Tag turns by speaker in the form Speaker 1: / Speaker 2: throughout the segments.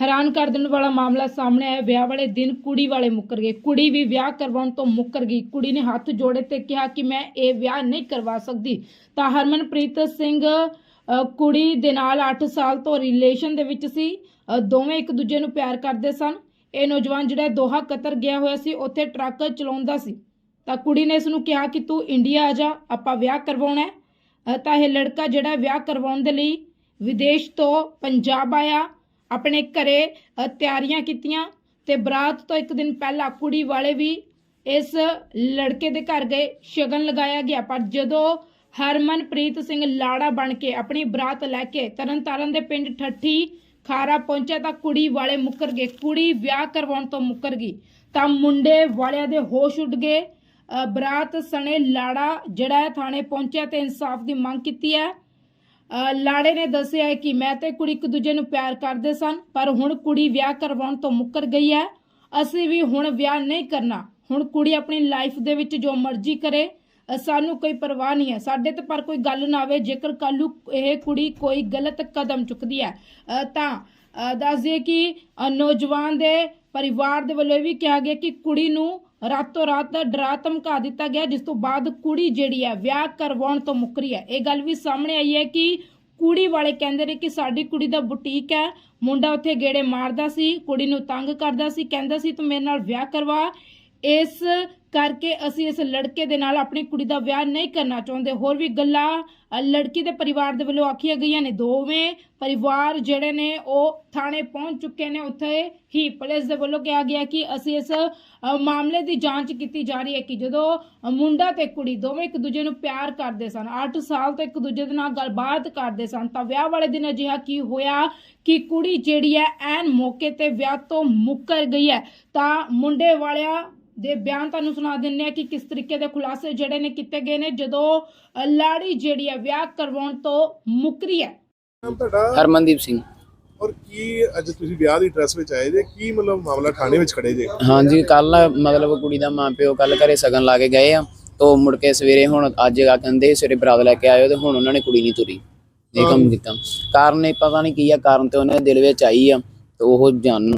Speaker 1: ਹੈਰਾਨ ਕਰ ਦੇਣ ਵਾਲਾ ਮਾਮਲਾ ਸਾਹਮਣੇ ਆਇਆ। ਵਿਆਹ ਵਾਲੇ ਦਿਨ ਕੁੜੀ ਵਾਲੇ ਮੁੱਕਰ ਗਏ। ਕੁੜੀ ਵੀ ਵਿਆਹ ਕਰਵਾਉਣ ਤੋਂ ਮੁੱਕਰ ਗਈ। ਕੁੜੀ ਨੇ ਹੱਥ ਜੋੜੇ ਤੇ ਕਿਹਾ ਕਿ ਮੈਂ ਇਹ ਵਿਆਹ ਨਹੀਂ ਕਰਵਾ ਸਕਦੀ। ਤਾਂ ਹਰਮਨਪ੍ਰੀਤ ਸਿੰਘ ਕੁੜੀ ਦੇ ਨਾਲ 8 ਸਾਲ ਤੋਂ ਰਿਲੇਸ਼ਨ ਦੇ ਵਿੱਚ ਸੀ। ਦੋਵੇਂ ਇੱਕ ਦੂਜੇ ਨੂੰ ਪਿਆਰ ਕਰਦੇ ਸਨ। ਇਹ ਨੌਜਵਾਨ ਜਿਹੜਾ ਦੋਹਾ ਕਤਰ ਗਿਆ ਹੋਇਆ ਸੀ, ਉੱਥੇ ਟਰੱਕ ਚਲਾਉਂਦਾ ਸੀ। ਤਾਂ ਕੁੜੀ ਨੇ ਇਸ ਨੂੰ ਕਿਹਾ ਕਿ ਤੂੰ ਇੰਡੀਆ ਆ ਜਾ, ਆਪਾਂ ਵਿਆਹ ਕਰਵਾਉਣਾ ਹੈ। ਤਾਂ ਇਹ ਲੜਕਾ ਜਿਹੜਾ ਵਿਆਹ ਕਰਵਾਉਣ ਦੇ ਲਈ ਵਿਦੇਸ਼ ਤੋਂ ਪੰਜਾਬ ਆਇਆ। ਆਪਣੇ ਘਰੇ ਤਿਆਰੀਆਂ ਕੀਤੀਆਂ ਤੇ ਬਰਾਤ ਤੋਂ ਇੱਕ ਦਿਨ ਪਹਿਲਾਂ ਕੁੜੀ ਵਾਲੇ ਵੀ ਇਸ ਲੜਕੇ ਦੇ ਘਰ ਗਏ, ਸ਼ਗਨ ਲਗਾਇਆ ਗਿਆ। ਪਰ ਜਦੋਂ ਹਰਮਨਪ੍ਰੀਤ ਸਿੰਘ ਲਾੜਾ ਬਣ ਕੇ ਆਪਣੀ ਬਰਾਤ ਲੈ ਕੇ ਤਰਨਤਾਰਨ ਦੇ ਪਿੰਡ ਠੱਠੀ ਖਾਰਾ ਪਹੁੰਚਿਆ ਤਾਂ ਕੁੜੀ ਵਾਲੇ ਮੁੱਕਰ ਗਏ। ਕੁੜੀ ਵਿਆਹ ਕਰਵਾਉਣ ਤੋਂ ਮੁੱਕਰ ਗਈ। ਤਾਂ ਮੁੰਡੇ ਵਾਲਿਆਂ ਦੇ ਹੋਸ਼ ਉੱਡ ਗਏ। ਬਰਾਤ ਸਣੇ ਲਾੜਾ ਜਿਹੜਾ ਥਾਣੇ ਪਹੁੰਚਿਆ ਤੇ ਇਨਸਾਫ ਦੀ ਮੰਗ ਕੀਤੀ ਹੈ। ਲਾੜੇ ਨੇ ਦੱਸਿਆ ਹੈ ਕਿ ਮੈਂ ਤੇ ਕੁੜੀ ਇੱਕ ਦੂਜੇ ਨੂੰ ਪਿਆਰ ਕਰਦੇ ਸਨ ਪਰ ਹੁਣ ਕੁੜੀ ਵਿਆਹ ਕਰਵਾਉਣ ਤੋਂ ਮੁੱਕਰ ਗਈ ਹੈ। ਅਸੀਂ ਵੀ ਹੁਣ ਵਿਆਹ ਨਹੀਂ ਕਰਨਾ। ਹੁਣ ਕੁੜੀ ਆਪਣੀ ਲਾਈਫ ਦੇ ਵਿੱਚ ਜੋ ਮਰਜ਼ੀ ਕਰੇ ਸਾਨੂੰ ਕੋਈ ਪਰਵਾਹ ਨਹੀਂ ਹੈ। ਸਾਡੇ ਤੇ ਪਰ ਕੋਈ ਗੱਲ ਨਾ ਆਵੇ ਜੇਕਰ ਕੱਲ੍ਹ ਨੂੰ ਇਹ ਕੁੜੀ ਕੋਈ ਗਲਤ ਕਦਮ ਚੁੱਕਦੀ ਹੈ। ਤਾਂ ਅ, ਦੱਸ ਦਈਏ ਕਿ ਨੌਜਵਾਨ ਦੇ ਪਰਿਵਾਰ ਦੇ ਵੱਲੋਂ ਇਹ ਵੀ ਕਿਹਾ ਗਿਆ ਕਿ ਕੁੜੀ ਨੂੰ ਰਾਤੋਂ ਰਾਤ ਡਰਾ ਧਮਕਾ ਦਿੱਤਾ ਗਿਆ, ਜਿਸ ਤੋਂ ਬਾਅਦ ਕੁੜੀ ਜਿਹੜੀ ਹੈ ਵਿਆਹ ਕਰਵਾਉਣ ਤੋਂ ਮੁੱਕਰੀ ਹੈ। ਇਹ ਗੱਲ ਵੀ ਸਾਹਮਣੇ ਆਈ ਹੈ ਕਿ ਕੁੜੀ ਵਾਲੇ ਕਹਿੰਦੇ ਨੇ ਕਿ ਸਾਡੀ ਕੁੜੀ ਦਾ ਬੁਟੀਕ ਹੈ, ਮੁੰਡਾ ਉੱਥੇ ਗੇੜੇ ਮਾਰਦਾ ਸੀ, ਕੁੜੀ ਨੂੰ ਤੰਗ ਕਰਦਾ ਸੀ, ਕਹਿੰਦਾ ਸੀ, ਤੂੰ ਮੇਰੇ ਨਾਲ ਵਿਆਹ ਕਰਵਾ। ਇਸ ਕਰਕੇ ਅਸੀਂ ਇਸ ਲੜਕੇ ਦੇ ਨਾਲ ਆਪਣੀ ਕੁੜੀ ਦਾ ਵਿਆਹ ਨਹੀਂ ਕਰਨਾ ਚਾਹੁੰਦੇ। ਹੋਰ ਵੀ ਗੱਲਾਂ ਲੜਕੀ ਦੇ ਪਰਿਵਾਰ ਦੇ ਵੱਲੋਂ ਆਖੀਆਂ ਗਈਆਂ ਨੇ। ਦੋਵੇਂ ਪਰਿਵਾਰ ਜਿਹੜੇ ਨੇ, ਉਹ ਥਾਣੇ ਪਹੁੰਚ ਚੁੱਕੇ ਨੇ। ਉੱਥੇ ਹੀ ਪੁਲਿਸ ਦੇ ਵੱਲੋਂ ਕਿਹਾ ਗਿਆ ਕਿ ਅਸੀਂ ਇਸ ਮਾਮਲੇ ਦੀ ਜਾਂਚ ਕੀਤੀ ਜਾ ਰਹੀ ਹੈ ਕਿ ਜਦੋਂ ਮੁੰਡਾ ਤੇ ਕੁੜੀ ਦੋਵੇਂ ਇੱਕ ਦੂਜੇ ਨੂੰ ਪਿਆਰ ਕਰਦੇ ਸਨ 8 ਸਾਲ ਤੋਂ ਇੱਕ ਦੂਜੇ ਦੇ ਨਾਲ ਗੱਲਬਾਤ ਕਰਦੇ ਸਨ, ਤਾਂ ਵਿਆਹ ਵਾਲੇ ਦਿਨ ਅਜਿਹਾ ਕੀ ਹੋਇਆ ਕਿ ਕੁੜੀ ਜਿਹੜੀ ਹੈ ਐਨ ਮੌਕੇ ਤੇ ਵਿਆਹ ਤੋਂ ਮੁੱਕਰ ਗਈ ਹੈ। ਤਾਂ ਮੁੰਡੇ ਵਾਲਿਆਂ ਦੇ ਬਿਆਨ ਤੁਹਾਨੂੰ ਸੁਣਾ ਦਿੰਨੇ ਆ ਕਿ ਕਿਸ ਤਰੀਕੇ ਦੇ ਖੁਲਾਸੇ ਜਿਹੜੇ ਨੇ ਕੀਤੇ ਗਏ ਨੇ ਜਦੋਂ ਲਾੜੀ ਜਿਹੜੀ ਹੈ ਵਿਆਹ ਕਰਵਾਉਣ ਤੋਂ ਮੁੱਕਰੀ ਹੈ।
Speaker 2: ਨਾਮ ਤੁਹਾਡਾ?
Speaker 3: ਹਰਮਨਦੀਪ ਸਿੰਘ।
Speaker 2: ਔਰ ਕੀ ਅੱਜ ਤੁਸੀਂ ਵਿਆਹ ਦੀ ਡਰੈਸ ਵਿੱਚ ਆਏ ਜੇ? ਕੀ ਮਤਲਬ ਮਾਮਲਾ ਥਾਣੇ ਵਿੱਚ ਖੜੇ ਜੇ?
Speaker 3: ਹਾਂਜੀ ਕੱਲ ਮਤਲਬ ਕੁੜੀ ਦਾ ਮਾਂ ਪਿਓ ਕੱਲ ਘਰੇ ਸਗਨ ਲਾ ਕੇ ਗਏ ਆ। ਤੋਂ ਮੁੜ ਕੇ ਸਵੇਰੇ ਹੁਣ ਅੱਜ ਆ ਕਹਿੰਦੇ ਸਵੇਰੇ ਬਰਾਤ ਲੈ ਕੇ ਆਇਓ ਤੇ ਹੁਣ ਉਹਨਾਂ ਨੇ ਕੁੜੀ ਨਹੀਂ ਤੁਰੀ। ਇਹ ਕੰਮ ਕੀਤਾ। ਕਾਰਨ ਇਹ ਪਤਾ ਨਹੀਂ ਕੀ ਆ ਕਾਰਨ ਤੇ ਉਹਨਾਂ ਦੇ ਦਿਲ ਵਿੱਚ ਆਈ ਆ ਤੇ ਉਹ ਜਾਣ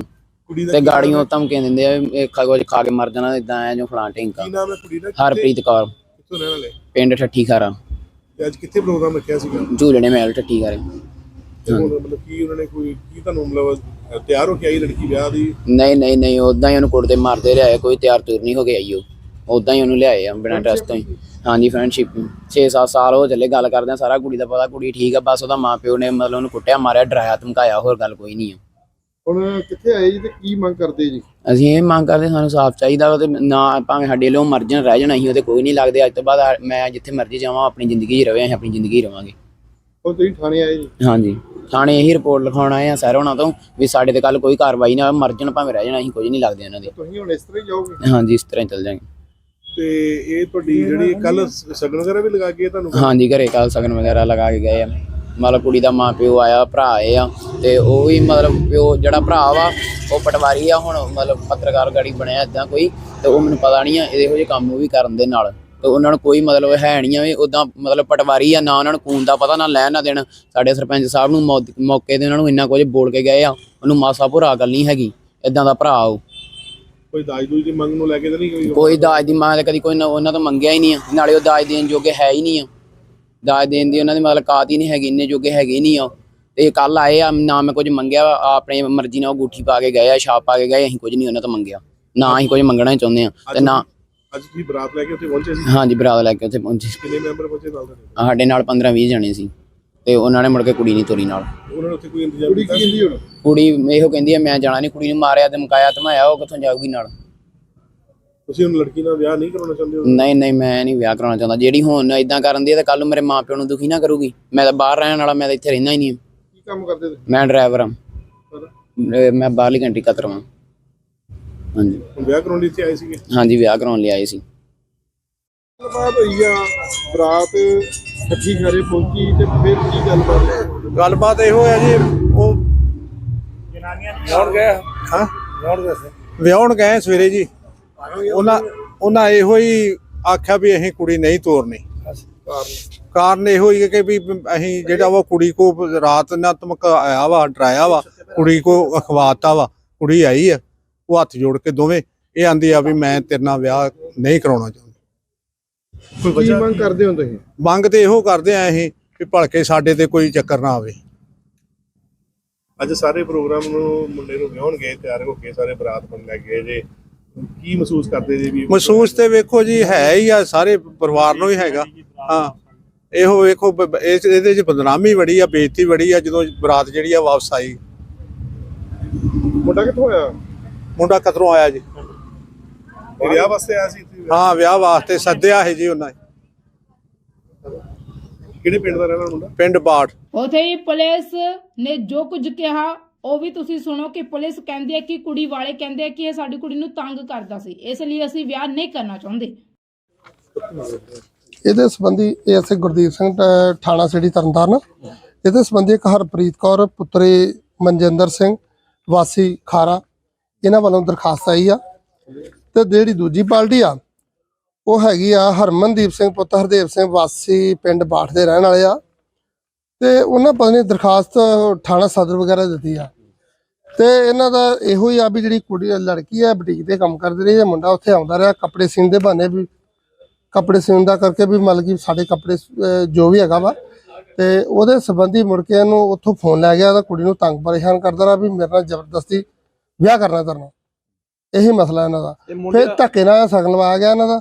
Speaker 2: ਕੁੜੀ ਦਾ
Speaker 3: ਤੇ
Speaker 2: ਕੀ
Speaker 3: ਗਾੜੀਆਂ ਧਮਕੀਆਂ ਦਿੰਦੇ ਆ ਵੀ ਇਹ ਖਾ ਕੁਝ ਖਾ ਕੇ ਮਰ ਜਾਣਾ ਇਦਾਂ ਐ ਜੋ ਫਲਾਂ ਢਿੰਕਾ
Speaker 2: ਕੀ ਨਾਮ ਹੈ ਕੁੜੀ ਦਾ?
Speaker 3: ਹਰਪ੍ਰੀਤ ਕੌਰ।
Speaker 2: ਕਿੱਥੋਂ ਰਹਿਣ ਵਾਲੇ?
Speaker 3: ਪਿੰਡ ਠੱਠੀ ਖਾਰਾ
Speaker 2: ਤੇ ਅੱਜ ਕਿੱਥੇ ਪ੍ਰੋਗਰਾਮ ਰੱਖਿਆ ਸੀਗਾ?
Speaker 3: ਝੂਲਣੇ ਮਹਿਲ ਠੱਠੀ ਖਾਰੇ
Speaker 2: ਤੇ ਹੁਣ ਮਤਲਬ ਕੀ ਉਹਨਾਂ ਨੇ ਕੋਈ ਕੀ ਤੁਹਾਨੂੰ ਮਤਲਬ ਤਿਆਰ ਹੋ ਕੇ ਆਈ ਲੜਕੀ ਵਿਆਹ ਦੀ?
Speaker 3: ਨਹੀਂ ਨਹੀਂ ਨਹੀਂ ਉਦਾਂ ਹੀ ਉਹਨੂੰ ਕੁੱਟਦੇ ਮਾਰਦੇ ਲਿਆਏ ਕੋਈ ਤਿਆਰ ਤੁਰ ਨਹੀਂ ਹੋ ਕੇ ਆਈ ਉਹ। ਉਦਾਂ ਹੀ ਉਹਨੂੰ ਲਿਆਏ ਆ ਬਿਨਾਂ ਟੈਸਟ ਤੋਂ ਹੀ। ਹਾਂਜੀ ਫਰੈਂਡਸ਼ਿਪ 6-7 ਸਾਲ ਹੋ ਚੱਲੇ ਗੱਲ ਕਰਦੇ ਆ ਸਾਰਾ ਕੁੜੀ ਦਾ ਪਤਾ ਕੁੜੀ ਠੀਕ ਆ ਬਸ ਉਹਦਾ ਮਾਪਿਓ ਨੇ ਮਤਲਬ ਉਹਨੂੰ ਕੁੱਟਿਆ ਮਾਰਿਆ ਡਰਾਇਆ ਧਮਕਾਇਆ ਹੋਰ ਗੱਲ ਕੋਈ ਨਹੀਂ ਆ।
Speaker 4: ਹੁਣ ਕਿੱਥੇ ਆਏ ਜੀ ਤੇ ਕੀ ਮੰਗ ਕਰਦੇ ਜੀ?
Speaker 3: ਅਸੀਂ ਇਹ ਮੰਗ ਕਰਦੇ ਸਾਨੂੰ ਸਾਫ਼ ਚਾਹੀਦਾ ਉਹਦੇ ਨਾ ਭਾਵੇਂ ਸਾਡੇ ਲਈ ਮਰਜਨ ਰਹਿ ਜਾਣਾ ਅਸੀਂ ਉਹਦੇ ਕੋਈ ਨਹੀਂ ਲੱਗਦੇ। ਅੱਜ ਤੋਂ ਬਾਅਦ ਆ- ਮੈਂ ਜਿੱਥੇ ਮਰਜ਼ੀ ਜਾਵਾਂ ਆਪਣੀ ਜ਼ਿੰਦਗੀ 'ਚ ਰਵੇ ਅਸੀਂ ਆਪਣੀ ਜ਼ਿੰਦਗੀ ਰਵਾਂਗੇ।
Speaker 4: ਹੁਣ ਤੁਸੀਂ ਥਾਣੇ ਆਏ ਜੀ?
Speaker 3: ਹਾਂਜੀ। ਥਾਣੇ ਇਹੀ ਰਿਪੋਰਟ ਲਿਖਾਉਣ ਆਏ ਆ ਸਰ ਉਹਨਾਂ ਤੋਂ ਵੀ ਸਾਡੇ ਤੇ ਕੱਲ ਕੋਈ ਕਾਰਵਾਈ ਨਾ ਹੋਵੇ ਮਰਜਨ ਭਾਵੇਂ ਰਹਿ ਜਾਣਾ ਅਸੀਂ ਕੁਝ ਨਹੀਂ ਲੱਗਦੇ ਉਹਨਾਂ ਦੇ।
Speaker 4: ਤੁਸੀਂ ਹੁਣ ਇਸ ਤਰ੍ਹਾਂ ਹੀ ਜਾਓਗੇ?
Speaker 3: ਹਾਂਜੀ ਇਸ ਤਰ੍ਹਾਂ ਹੀ ਚੱਲ ਜਾਾਂਗੇ
Speaker 2: ਤੇ ਇਹ ਤੁਹਾਡੀ ਜਿਹੜੀ ਕੱਲ ਸਗਨ ਵਗੈਰਾ ਵੀ ਲਗਾ ਕੇ ਤੁਹਾਨੂੰ?
Speaker 3: ਹਾਂਜੀ ਘਰੇ ਕੱਲ ਸਗਨ ਵਗੈਰਾ ਲਗਾ ਕੇ ਗਏ ਆ। ਮਤਲਬ ਕੁੜੀ ਦਾ ਮਾਂ ਪਿਓ ਆਇਆ ਭਰਾ ਆਏ ਆ ਤੇ ਉਹ ਵੀ ਮਤਲਬ ਪਿਓ ਜਿਹੜਾ ਭਰਾ ਵਾ ਉਹ ਪਟਵਾਰੀ ਆ ਹੁਣ ਮਤਲਬ ਪੱਤਰਕਾਰ ਗਾੜੀ ਬਣਿਆ ਇਦਾਂ ਕੋਈ ਤੇ ਉਹ ਮੈਨੂੰ ਪਤਾ ਨਹੀਂ ਆ ਇਹੋ ਜਿਹੇ ਕੰਮ ਉਹ ਵੀ ਕਰਨ ਦੇ ਨਾਲ ਤੇ ਉਹਨਾਂ ਨੂੰ ਕੋਈ ਮਤਲਬ ਹੈ ਨਹੀਂ ਆ ਵੀ ਉਦਾਂ ਮਤਲਬ ਪਟਵਾਰੀ ਆ ਨਾ ਉਹਨਾਂ ਨੂੰ ਖੂਨ ਦਾ ਪਤਾ ਨਾ ਲੈਣ ਨਾ ਦੇਣ। ਸਾਡੇ ਸਰਪੰਚ ਸਾਹਿਬ ਨੂੰ ਮੌ- ਮੌਕੇ ਤੇ ਉਹਨਾਂ ਨੂੰ ਇੰਨਾ ਕੁਝ ਬੋਲ ਕੇ ਗਏ ਆ ਉਹਨੂੰ ਮਾਸਾ ਭੁਰਾ ਗੱਲ ਨਹੀਂ ਹੈਗੀ ਇਦਾਂ ਦਾ ਭਰਾ ਉਹ।
Speaker 2: ਕੋਈ ਦਾਜ ਦੂਜ ਦੀ ਮੰਗ ਨੂੰ ਲੈ ਕੇ ਤਾਂ ਨਹੀਂ ਕੋਈ?
Speaker 3: ਕੋਈ ਦਾਜ ਦੀ ਮੰਗ ਤਾਂ ਕਦੀ ਕੋਈ ਨਾ- ਉਹਨਾਂ ਤੋਂ ਮੰਗਿਆ ਹੀ ਨਹੀਂ ਆ ਨਾਲੇ ਉਹ ਦਾਜ ਦੇਣ ਜੋਗੇ ਹੈ ਹੀ ਨਹੀਂ ਆ। ਦਾਜ ਦੇਣ ਦੀ ਉਹਨਾਂ ਦੀ ਮਤਲਬ ਕਾਤ ਹੀ ਨਹੀਂ ਹੈਗੀ ਇੰਨੇ ਜੋਗੇ ਹੈਗੇ ਨਹੀਂ ਆ। ਤੇ ਕੱਲ ਆਏ ਆ ਨਾ ਮੈਂ ਕੁਝ ਮੰਗਿਆ ਵਾ, ਆਪਣੀ ਮਰਜ਼ੀ ਨਾਲ ਉਹ ਗੁੱਠੀ ਪਾ ਕੇ ਗਏ ਆ ਛਾਪ ਪਾ ਕੇ ਗਏ ਅਸੀਂ ਕੁਝ ਨਹੀਂ ਉਹਨਾਂ ਤੋਂ ਮੰਗਿਆ। ਨਾ ਅਸੀਂ ਕੁਝ ਮੰਗਣਾ ਹੀ ਚਾਹੁੰਦੇ ਆ ਤੇ ਨਾ
Speaker 2: ਅੱਜ ਤੁਸੀਂ ਬਰਾਤ ਲੈ ਕੇ ਉੱਥੇ ਪਹੁੰਚੇ ਸੀ?
Speaker 3: ਹਾਂਜੀ ਬਰਾਤ ਲੈ ਕੇ ਉੱਥੇ ਪਹੁੰਚੇ
Speaker 2: ਕਿੰਨੇ ਮੈਂਬਰ ਪਹੁੰਚੇ ਨਾਲ ਤੁਹਾਡੇ
Speaker 3: ਸਾਡੇ ਨਾਲ 15 20 ਜਣੇ ਸੀ ਤੇ ਉਹਨਾਂ ਨੇ ਮੁੜ ਕੇ ਕੁੜੀ ਨਹੀਂ ਤੋਰੀ ਨਾਲ।
Speaker 2: ਉਹਨਾਂ ਨੇ ਉੱਥੇ ਕੋਈ ਇੰਤਜ਼ਾਮ
Speaker 4: ਕੁੜੀ
Speaker 2: ਕੀਤਾ
Speaker 4: ਕੀ ਕਹਿੰਦੀ ਹੁਣ?
Speaker 3: ਕੁੜੀ ਇਹੋ ਕਹਿੰਦੀ ਆ ਮੈਂ ਜਾਣਾ ਨਹੀਂ ਕੁੜੀ ਨੂੰ ਮਾਰਿਆ ਤੇ ਮਕਾਇਆ ਧਮਾਇਆ ਉਹ ਕਿੱਥੋਂ ਜਾਊਗੀ ਨਾਲ?
Speaker 2: ਤੁਸੀਂ ਹੁਣ ਲੜਕੀ ਨਾਲ ਵਿਆਹ ਨਹੀਂ ਕਰਾਉਣਾ ਚਾਹੁੰਦੇ ਹੋ?
Speaker 3: ਨਹੀਂ ਨਹੀਂ ਮੈਂ ਨਹੀਂ ਵਿਆਹ ਕਰਾਉਣਾ ਚਾਹੁੰਦਾ। ਜਿਹੜੀ ਹੁਣ ਇਦਾਂ ਕਰਨ ਦੀ ਹੈ ਤਾਂ ਕੱਲ ਨੂੰ ਮੇਰੇ ਮਾਪਿਆਂ ਨੂੰ ਦੁਖੀ ਨਾ ਕਰੂਗੀ। ਮੈਂ ਤਾਂ ਬਾਹਰ ਰਹਿਣ ਵਾਲਾ ਮੈਂ ਤਾਂ ਇੱਥੇ ਰਹਿੰਦਾ ਹੀ ਨਹੀਂ।
Speaker 4: ਕੀ ਕੰਮ ਕਰਦੇ ਤੁਸੀਂ?
Speaker 3: ਮੈਂ ਡਰਾਈਵਰ ਹਾਂ।
Speaker 4: ਪਤਾ?
Speaker 3: ਅਹ ਮੈਂ ਬਾਹਰਲੀ ਕੰਟਰੀ ਕਤਰ ਹਾਂ ਹਾਂਜੀ।
Speaker 2: ਹੁਣ ਵਿਆਹ ਕਰਾਉਣ ਲਈ ਇੱਥੇ ਆਏ ਸੀਗੇ?
Speaker 3: ਹਾਂਜੀ ਵਿਆਹ ਕਰਾਉਣ ਲਈ ਆਏ ਸੀ।
Speaker 4: ਗੱਲਬਾਤ ਹੋਈ ਆ ਬਰਾਤ ਠੱਠੀ ਘਰੇ ਪਹੁੰਚੀ ਤੇ ਫਿਰ ਕੀ ਗੱਲਬਾਤ? ਹੋਈ?
Speaker 5: ਗੱਲਬਾਤ ਇਹੋ ਹੈ ਜੀ ਉਹ ਜਨਾਨੀਆਂ ਵਿਆਹਣ ਗਏ ਹਾਂ? ਵਿਆਹਣ ਗਏ ਸਵੇਰੇ ਜੀ। ਉਹਨਾਂ ਉਹਨਾਂ ਇਹੋ ਹੀ ਆਖਿਆ ਵੀ ਅਸੀਂ ਕੁੜੀ ਨਹੀਂ ਤੋਰਨੀ। ਕਾਰਨ ਇਹੋ ਹੀ ਹੈ ਕਿ ਵੀ ਅਸੀਂ ਜਿਹੜਾ ਵਾ ਕੁੜੀ ਕੋ ਰਾਤ ਨਾਤਮਕ ਆਇਆ ਵਾ ਡਰਾਇਆ ਵਾ ਕੁੜੀ ਕੋ ਅਖਵਾਤਾ ਵਾ ਕੁੜੀ ਆਈ ਆ ਉਹ ਹੱਥ ਜੋੜ ਕੇ ਦੋਵੇਂ ਇਹ ਆਂਦੀ ਆ ਵੀ ਮੈਂ ਤੇਰੇ ਨਾਲ ਵਿਆਹ ਨਹੀਂ ਕਰਾਉਣਾ ਚਾਹੁੰਦੀ।
Speaker 2: ਕੋਈ ਵਜ੍ਹਾ
Speaker 4: ਮੰਗ ਕਰਦੇ ਹੋ ਤੁਸੀਂ?
Speaker 5: ਮੰਗ ਤੇ ਇਹੋ ਕਰਦੇ ਆ ਅਸੀਂ ਵੀ ਭਲਕੇ ਸਾਡੇ ਤੇ ਕੋਈ ਚੱਕਰ ਨਾ ਆਵੇ।
Speaker 2: ਅੱਜ ਸਾਰੇ ਪ੍ਰੋਗਰਾਮ ਨੂੰ ਮੁੰਡੇ ਨੂੰ ਵਿਆਹਣ ਗਏ ਤਿਆਰ ਹੋ ਕੇ ਸਾਰੇ ਬਰਾਤ ਬਣ ਲੈ ਗਏ ਜੇ ਕੀ ਮਹਿਸੂਸ ਕਰਦੇ ਜੀ ਵੀ
Speaker 5: ਮਹਿਸੂਸ ਤੇ ਵੇਖੋ ਜੀ ਹੈ ਹੀ ਆ ਸਾਰੇ ਪਰਿਵਾਰ ਨੂੰ ਹੀ ਹੈਗਾ। ਹਾਂ। ਇਹੋ ਵੇਖੋ ਬ- ਇਹਦੇ ਚ ਬਦਨਾਮੀ ਬੜੀ ਆ ਬੇਇੱਜ਼ਤੀ ਬੜੀ ਆ ਜਦੋਂ ਬਰਾਤ ਜਿਹੜੀ ਆ ਵਾਪਸ ਆਈ।
Speaker 4: ਮੁੰਡਾ ਕਿੱਥੋਂ ਆਇਆ?
Speaker 5: ਮੁੰਡਾ ਕਤਰੋਂ ਆਇਆ ਜੀ।
Speaker 2: ਇਹ ਵਿਆਹ ਵਾਸਤੇ ਆਇਆ ਸੀ ਇੱਥੇ?
Speaker 5: ਹਾਂ ਵਿਆਹ ਵਾਸਤੇ ਸੱਦਿਆ ਹੈ ਜੀ ਉਹਨਾਂ ਨੇ।
Speaker 2: ਕਿਹੜੇ ਪਿੰਡ ਦਾ ਰਹਿਣਾ ਮੁੰਡਾ?
Speaker 5: ਪਿੰਡ ਬਾੜ
Speaker 1: ਉਥੇ ਹੀ ਪੁਲਿਸ ਨੇ ਜੋ ਕੁਝ ਕਿਹਾ ਉਹ ਵੀ ਤੁਸੀਂ ਸੁਣੋ ਕਿ ਪੁਲਿਸ ਕਹਿੰਦੀ ਹੈ ਕਿ ਕੁੜੀ ਵਾਲੇ ਕਹਿੰਦੇ ਆ ਕਿ ਇਹ ਸਾਡੀ ਕੁੜੀ ਨੂੰ ਤੰਗ ਕਰਦਾ ਸੀ। ਇਸ ਲਈ ਅਸੀਂ ਵਿਆਹ ਨਹੀਂ ਕਰਨਾ ਚਾਹੁੰਦੇ।
Speaker 6: ਇਹਦੇ ਸੰਬੰਧੀ ਐਸਏ ਗੁਰਦੀਪ ਸਿੰਘ ਟ- ਥਾਣਾ ਸਿਟੀ ਤਰਨਤਾਰਨ। ਇਹਦੇ ਸੰਬੰਧੀ ਇੱਕ ਹਰਪ੍ਰੀਤ ਕੌਰ, ਪੁੱਤਰੀ ਮਨਜਿੰਦਰ ਸਿੰਘ, ਵਾਸੀ ਖਾਰਾ, ਇਹਨਾਂ ਵੱਲੋਂ ਦਰਖਾਸਤ ਆਈ ਆ। ਤੇ ਜਿਹੜੀ ਦੂਜੀ ਪਾਰਟੀ ਆ, ਉਹ ਹੈਗੀ ਆ ਹਰਮਨਦੀਪ ਸਿੰਘ ਪੁੱਤ, ਹਰਦੇਵ ਸਿੰਘ ਵਾਸੀ ਪਿੰਡ ਬਾਠ ਦੇ ਰਹਿਣ ਵਾਲੇ ਆ। ਤੇ ਉਹਨਾਂ ਪਤਾ ਨਹੀਂ ਦਰਖਾਸਤ ਥਾਣਾ ਸਦਰ ਵਗੈਰਾ ਦਿੱਤੀ ਆ। ਤੇ ਇਹਨਾਂ ਦਾ ਇਹੋ ਹੀ ਆ ਵੀ ਜਿਹੜੀ ਕੁੜੀ ਲੜਕੀ ਆ ਬੁਟੀਕ ਤੇ ਕੰਮ ਕਰਦੀ ਰਹੀ ਹੈ ਮੁੰਡਾ ਉੱਥੇ ਆਉਂਦਾ ਰਿਹਾ ਕੱਪੜੇ ਸੀਨ ਦੇ ਬਹਾਨੇ ਵੀ ਕੱਪੜੇ ਸਿਉਣ ਦਾ ਕਰਕੇ ਵੀ ਮਤਲਬ ਕਿ ਸਾਡੇ ਕੱਪੜੇ ਜੋ ਵੀ ਹੈਗਾ ਵਾ। ਤੇ ਉਹਦੇ ਸੰਬੰਧੀ ਮੁੜ ਕੇ ਇਹਨੂੰ ਉੱਥੋਂ ਫੋਨ ਲੈ ਗਿਆ ਤਾਂ ਕੁੜੀ ਨੂੰ ਤੰਗ ਪਰੇਸ਼ਾਨ ਕਰਦਾ ਰਿਹਾ ਵੀ ਮੇਰੇ ਨਾਲ ਜ਼ਬਰਦਸਤੀ ਵਿਆਹ ਕਰਨਾ ਕਰਨਾ ਇਹੀ ਮਸਲਾ ਇਹਨਾਂ ਦਾ। ਫਿਰ ਧੱਕੇ ਨਾਲ ਸਗਨ ਲਵਾਇਆ ਗਿਆ ਇਹਨਾਂ ਦਾ।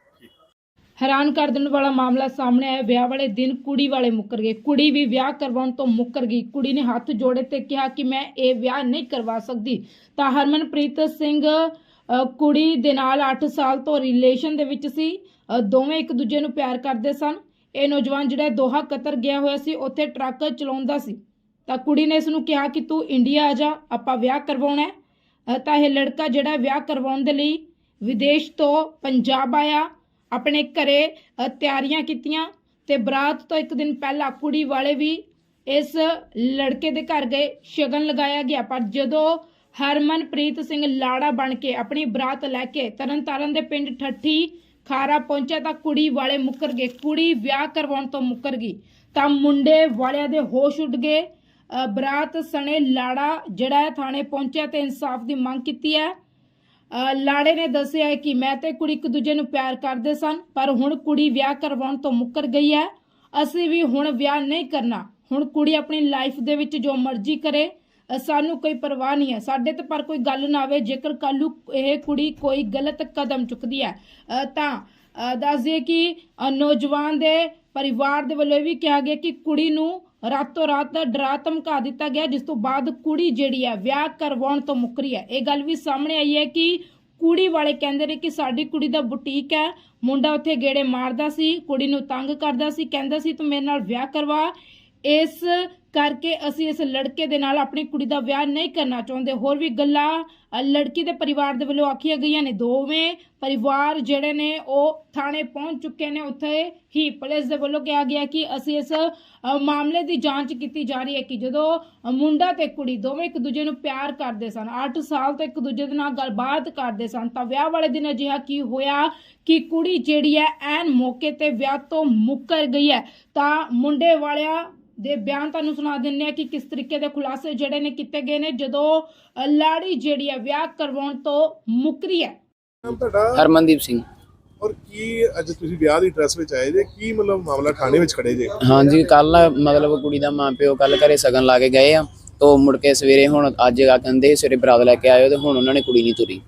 Speaker 1: ਹੈਰਾਨ ਕਰ ਦੇਣ ਵਾਲਾ ਮਾਮਲਾ ਸਾਹਮਣੇ ਆਇਆ। ਵਿਆਹ ਵਾਲੇ ਦਿਨ ਕੁੜੀ ਵਾਲੇ ਮੁੱਕਰ ਗਏ। ਕੁੜੀ ਵੀ ਵਿਆਹ ਕਰਵਾਉਣ ਤੋਂ ਮੁੱਕਰ ਗਈ। ਕੁੜੀ ਨੇ ਹੱਥ ਜੋੜੇ ਤੇ ਕਿਹਾ ਕਿ ਮੈਂ ਇਹ ਵਿਆਹ ਨਹੀਂ ਕਰਵਾ ਸਕਦੀ। ਤਾਂ ਹਰਮਨਪ੍ਰੀਤ ਸਿੰਘ ਕੁੜੀ ਦੇ ਨਾਲ 8 ਸਾਲ ਤੋਂ ਰਿਲੇਸ਼ਨ ਦੇ ਵਿੱਚ ਸੀ। ਦੋਵੇਂ ਇੱਕ ਦੂਜੇ ਨੂੰ ਪਿਆਰ ਕਰਦੇ ਸਨ। ਇਹ ਨੌਜਵਾਨ ਜਿਹੜਾ ਦੋਹਾ ਕਤਰ ਗਿਆ ਹੋਇਆ ਸੀ, ਉੱਥੇ ਟਰੱਕ ਚਲਾਉਂਦਾ ਸੀ। ਤਾਂ ਕੁੜੀ ਨੇ ਇਸ ਨੂੰ ਕਿਹਾ ਕਿ ਤੂੰ ਇੰਡੀਆ ਆ ਜਾ, ਆਪਾਂ ਵਿਆਹ ਕਰਵਾਉਣਾ ਹੈ। ਤਾਂ ਇਹ ਲੜਕਾ ਜਿਹੜਾ ਵਿਆਹ ਕਰਵਾਉਣ ਦੇ ਲਈ ਵਿਦੇਸ਼ ਤੋਂ ਪੰਜਾਬ ਆਇਆ। ਆਪਣੇ ਘਰੇ ਤਿਆਰੀਆਂ ਕੀਤੀਆਂ ਤੇ ਬਰਾਤ ਤੋਂ ਇੱਕ ਦਿਨ ਪਹਿਲਾਂ ਕੁੜੀ ਵਾਲੇ ਵੀ ਇਸ ਲੜਕੇ ਦੇ ਘਰ ਗਏ, ਸ਼ਗਨ ਲਗਾਇਆ ਗਿਆ। ਪਰ ਜਦੋਂ ਹਰਮਨਪ੍ਰੀਤ ਸਿੰਘ ਲਾੜਾ ਬਣ ਕੇ ਆਪਣੀ ਬਰਾਤ ਲੈ ਕੇ ਤਰਨਤਾਰਨ ਦੇ ਪਿੰਡ ਠੱਠੀ ਖਾਰਾ ਪਹੁੰਚਿਆ ਤਾਂ ਕੁੜੀ ਵਾਲੇ ਮੁੱਕਰ ਗਏ। ਕੁੜੀ ਵਿਆਹ ਕਰਵਾਉਣ ਤੋਂ ਮੁੱਕਰ ਗਈ। ਤਾਂ ਮੁੰਡੇ ਵਾਲਿਆਂ ਦੇ ਹੋਸ਼ ਉੱਡ ਗਏ। ਬਰਾਤ ਸਣੇ ਲਾੜਾ ਜਿਹੜਾ ਹੈ ਥਾਣੇ ਪਹੁੰਚਿਆ ਤੇ ਇਨਸਾਫ ਦੀ ਮੰਗ ਕੀਤੀ ਹੈ। ਲਾੜੇ ਨੇ ਦੱਸਿਆ ਹੈ ਕਿ ਮੈਂ ਤੇ ਕੁੜੀ ਇੱਕ ਦੂਜੇ ਨੂੰ ਪਿਆਰ ਕਰਦੇ ਸਨ ਪਰ ਹੁਣ ਕੁੜੀ ਵਿਆਹ ਕਰਵਾਉਣ ਤੋਂ ਮੁੱਕਰ ਗਈ ਹੈ। ਅਸੀਂ ਵੀ ਹੁਣ ਵਿਆਹ ਨਹੀਂ ਕਰਨਾ। ਹੁਣ ਕੁੜੀ ਆਪਣੀ ਲਾਈਫ ਦੇ ਵਿੱਚ ਜੋ ਮਰਜ਼ੀ ਕਰੇ ਸਾਨੂੰ ਕੋਈ ਪਰਵਾਹ ਨਹੀਂ ਹੈ। ਸਾਡੇ ਤੇ ਪਰ ਕੋਈ ਗੱਲ ਨਾ ਆਵੇ ਜੇਕਰ ਕੱਲ੍ਹ ਨੂੰ ਇਹ ਕੁੜੀ ਕੋਈ ਗਲਤ ਕਦਮ ਚੁੱਕਦੀ ਹੈ। ਤਾਂ ਅ, ਦੱਸ ਦਈਏ ਕਿ ਨੌਜਵਾਨ ਦੇ ਪਰਿਵਾਰ ਦੇ ਵੱਲੋਂ ਇਹ ਵੀ ਕਿਹਾ ਗਿਆ ਕਿ ਕੁੜੀ ਨੂੰ ਰਾਤੋਂ ਰਾਤ ਡਰਾ ਧਮਕਾ ਦਿੱਤਾ ਗਿਆ, ਜਿਸ ਤੋਂ ਬਾਅਦ ਕੁੜੀ ਜਿਹੜੀ ਹੈ ਵਿਆਹ ਕਰਵਾਉਣ ਤੋਂ ਮੁੱਕਰੀ ਹੈ। ਇਹ ਗੱਲ ਵੀ ਸਾਹਮਣੇ ਆਈ ਹੈ ਕਿ ਕੁੜੀ ਵਾਲੇ ਕਹਿੰਦੇ ਨੇ ਕਿ ਸਾਡੀ ਕੁੜੀ ਦਾ ਬੁਟੀਕ ਹੈ, ਮੁੰਡਾ ਉੱਥੇ ਗੇੜੇ ਮਾਰਦਾ ਸੀ, ਕੁੜੀ ਨੂੰ ਤੰਗ ਕਰਦਾ ਸੀ, ਕਹਿੰਦਾ ਸੀ, ਤੂੰ ਮੇਰੇ ਨਾਲ ਵਿਆਹ ਕਰਵਾ। ਇਸ ਕਰਕੇ ਅਸੀਂ ਇਸ ਲੜਕੇ ਦੇ ਨਾਲ ਆਪਣੀ ਕੁੜੀ ਦਾ ਵਿਆਹ ਨਹੀਂ ਕਰਨਾ ਚਾਹੁੰਦੇ। ਹੋਰ ਵੀ ਗੱਲਾਂ ਲੜਕੀ ਦੇ ਪਰਿਵਾਰ ਦੇ ਵੱਲੋਂ ਆਖੀਆਂ ਗਈਆਂ ਨੇ। ਦੋਵੇਂ ਪਰਿਵਾਰ ਜਿਹੜੇ ਨੇ, ਉਹ ਥਾਣੇ ਪਹੁੰਚ ਚੁੱਕੇ ਨੇ। ਉੱਥੇ ਹੀ ਪੁਲਿਸ ਦੇ ਵੱਲੋਂ ਕਿਹਾ ਗਿਆ ਕਿ ਅਸੀਂ ਇਸ ਮਾਮਲੇ ਦੀ ਜਾਂਚ ਕੀਤੀ ਜਾ ਰਹੀ ਹੈ ਕਿ ਜਦੋਂ ਮੁੰਡਾ ਤੇ ਕੁੜੀ ਦੋਵੇਂ ਇੱਕ ਦੂਜੇ ਨੂੰ ਪਿਆਰ ਕਰਦੇ ਸਨ 8 ਸਾਲ ਤੋਂ ਇੱਕ ਦੂਜੇ ਦੇ ਨਾਲ ਗੱਲਬਾਤ ਕਰਦੇ ਸਨ, ਤਾਂ ਵਿਆਹ ਵਾਲੇ ਦਿਨ ਅਜਿਹਾ ਕੀ ਹੋਇਆ ਕਿ ਕੁੜੀ ਜਿਹੜੀ ਹੈ, ਐਨ ਮੌਕੇ ਤੇ ਵਿਆਹ ਤੋਂ ਮੁੱਕਰ ਗਈ ਹੈ। ਤਾਂ ਮੁੰਡੇ ਵਾਲਿਆਂ ਦੇ ਬਿਆਨ ਤੁਹਾਨੂੰ ਸੁਣਾ ਦਿੰਨੇ ਆ ਕਿ ਕਿਸ ਤਰੀਕੇ ਦੇ ਖੁਲਾਸੇ ਜਿਹੜੇ ਨੇ ਕੀਤੇ ਗਏ ਨੇ ਜਦੋਂ ਲਾੜੀ ਜਿਹੜੀ ਹੈ ਵਿਆਹ ਕਰਵਾਉਣ ਤੋਂ ਮੁੱਕਰੀ ਹੈ।
Speaker 2: ਨਾਮ ਤੁਹਾਡਾ?
Speaker 3: ਹਰਮਨਦੀਪ ਸਿੰਘ।
Speaker 2: ਔਰ ਕੀ ਅੱਜ ਤੁਸੀਂ ਵਿਆਹ ਦੀ ਡਰੈਸ ਵਿੱਚ ਆਏ ਜੇ? ਕੀ ਮਤਲਬ ਮਾਮਲਾ ਥਾਣੇ ਵਿੱਚ ਖੜੇ ਜੇ?
Speaker 3: ਹਾਂਜੀ ਕੱਲ ਮਤਲਬ ਕੁੜੀ ਦਾ ਮਾਂ ਪਿਓ ਕੱਲ ਘਰੇ ਸਗਨ ਲਾ ਕੇ ਗਏ ਆ। ਤੋਂ ਮੁੜ ਕੇ ਸਵੇਰੇ ਹੁਣ ਅੱਜ ਆ ਕਹਿੰਦੇ ਸਵੇਰੇ ਬਰਾਤ ਲੈ ਕੇ ਆਇਓ ਤੇ ਹੁਣ ਉਹਨਾਂ ਨੇ ਕੁੜੀ ਨਹੀਂ ਤੁਰੀ।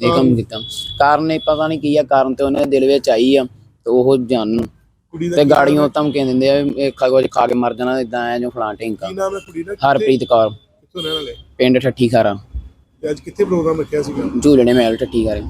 Speaker 3: ਇਹ ਕੰਮ ਕੀਤਾ। ਕਾਰਨ ਇਹ ਪਤਾ ਨਹੀਂ ਕੀ ਆ ਕਾਰਨ ਤੇ ਉਹਨਾਂ ਦੇ ਦਿਲ ਵਿੱਚ ਆਈ ਆ ਤੇ ਉਹ ਜਾਣ।
Speaker 2: ਕੁੜੀ ਦਾ
Speaker 3: ਤੇ
Speaker 2: ਕੀ
Speaker 3: ਗਾੜੀਆਂ
Speaker 2: ਨਾਮ-
Speaker 3: ਧਮਕੀਆਂ ਦਿੰਦੇ ਆ ਵੀ ਇਹ ਖਾ ਕੁਝ ਖਾ ਕੇ ਮਰ ਜਾਣਾ ਇਦਾਂ ਐ ਜੋ ਫਲਾਂ ਢਿੰਕਾ
Speaker 2: ਕੀ ਨਾਮ ਹੈ ਕੁੜੀ ਦਾ? ਕਿੱਥੇ-
Speaker 3: ਹਰਪ੍ਰੀਤ ਕੌਰ।
Speaker 2: ਕਿੱਥੋਂ ਰਹਿਣ ਵਾਲੇ?
Speaker 3: ਪਿੰਡ ਠੱਠੀ ਖਾਰਾ
Speaker 2: ਤੇ ਅੱਜ ਕਿੱਥੇ ਪ੍ਰੋਗਰਾਮ ਰੱਖਿਆ ਸੀਗਾ?
Speaker 3: ਝੂਲਣੇ ਮਹਿਲ ਠੱਠੀ ਖਾਰੇ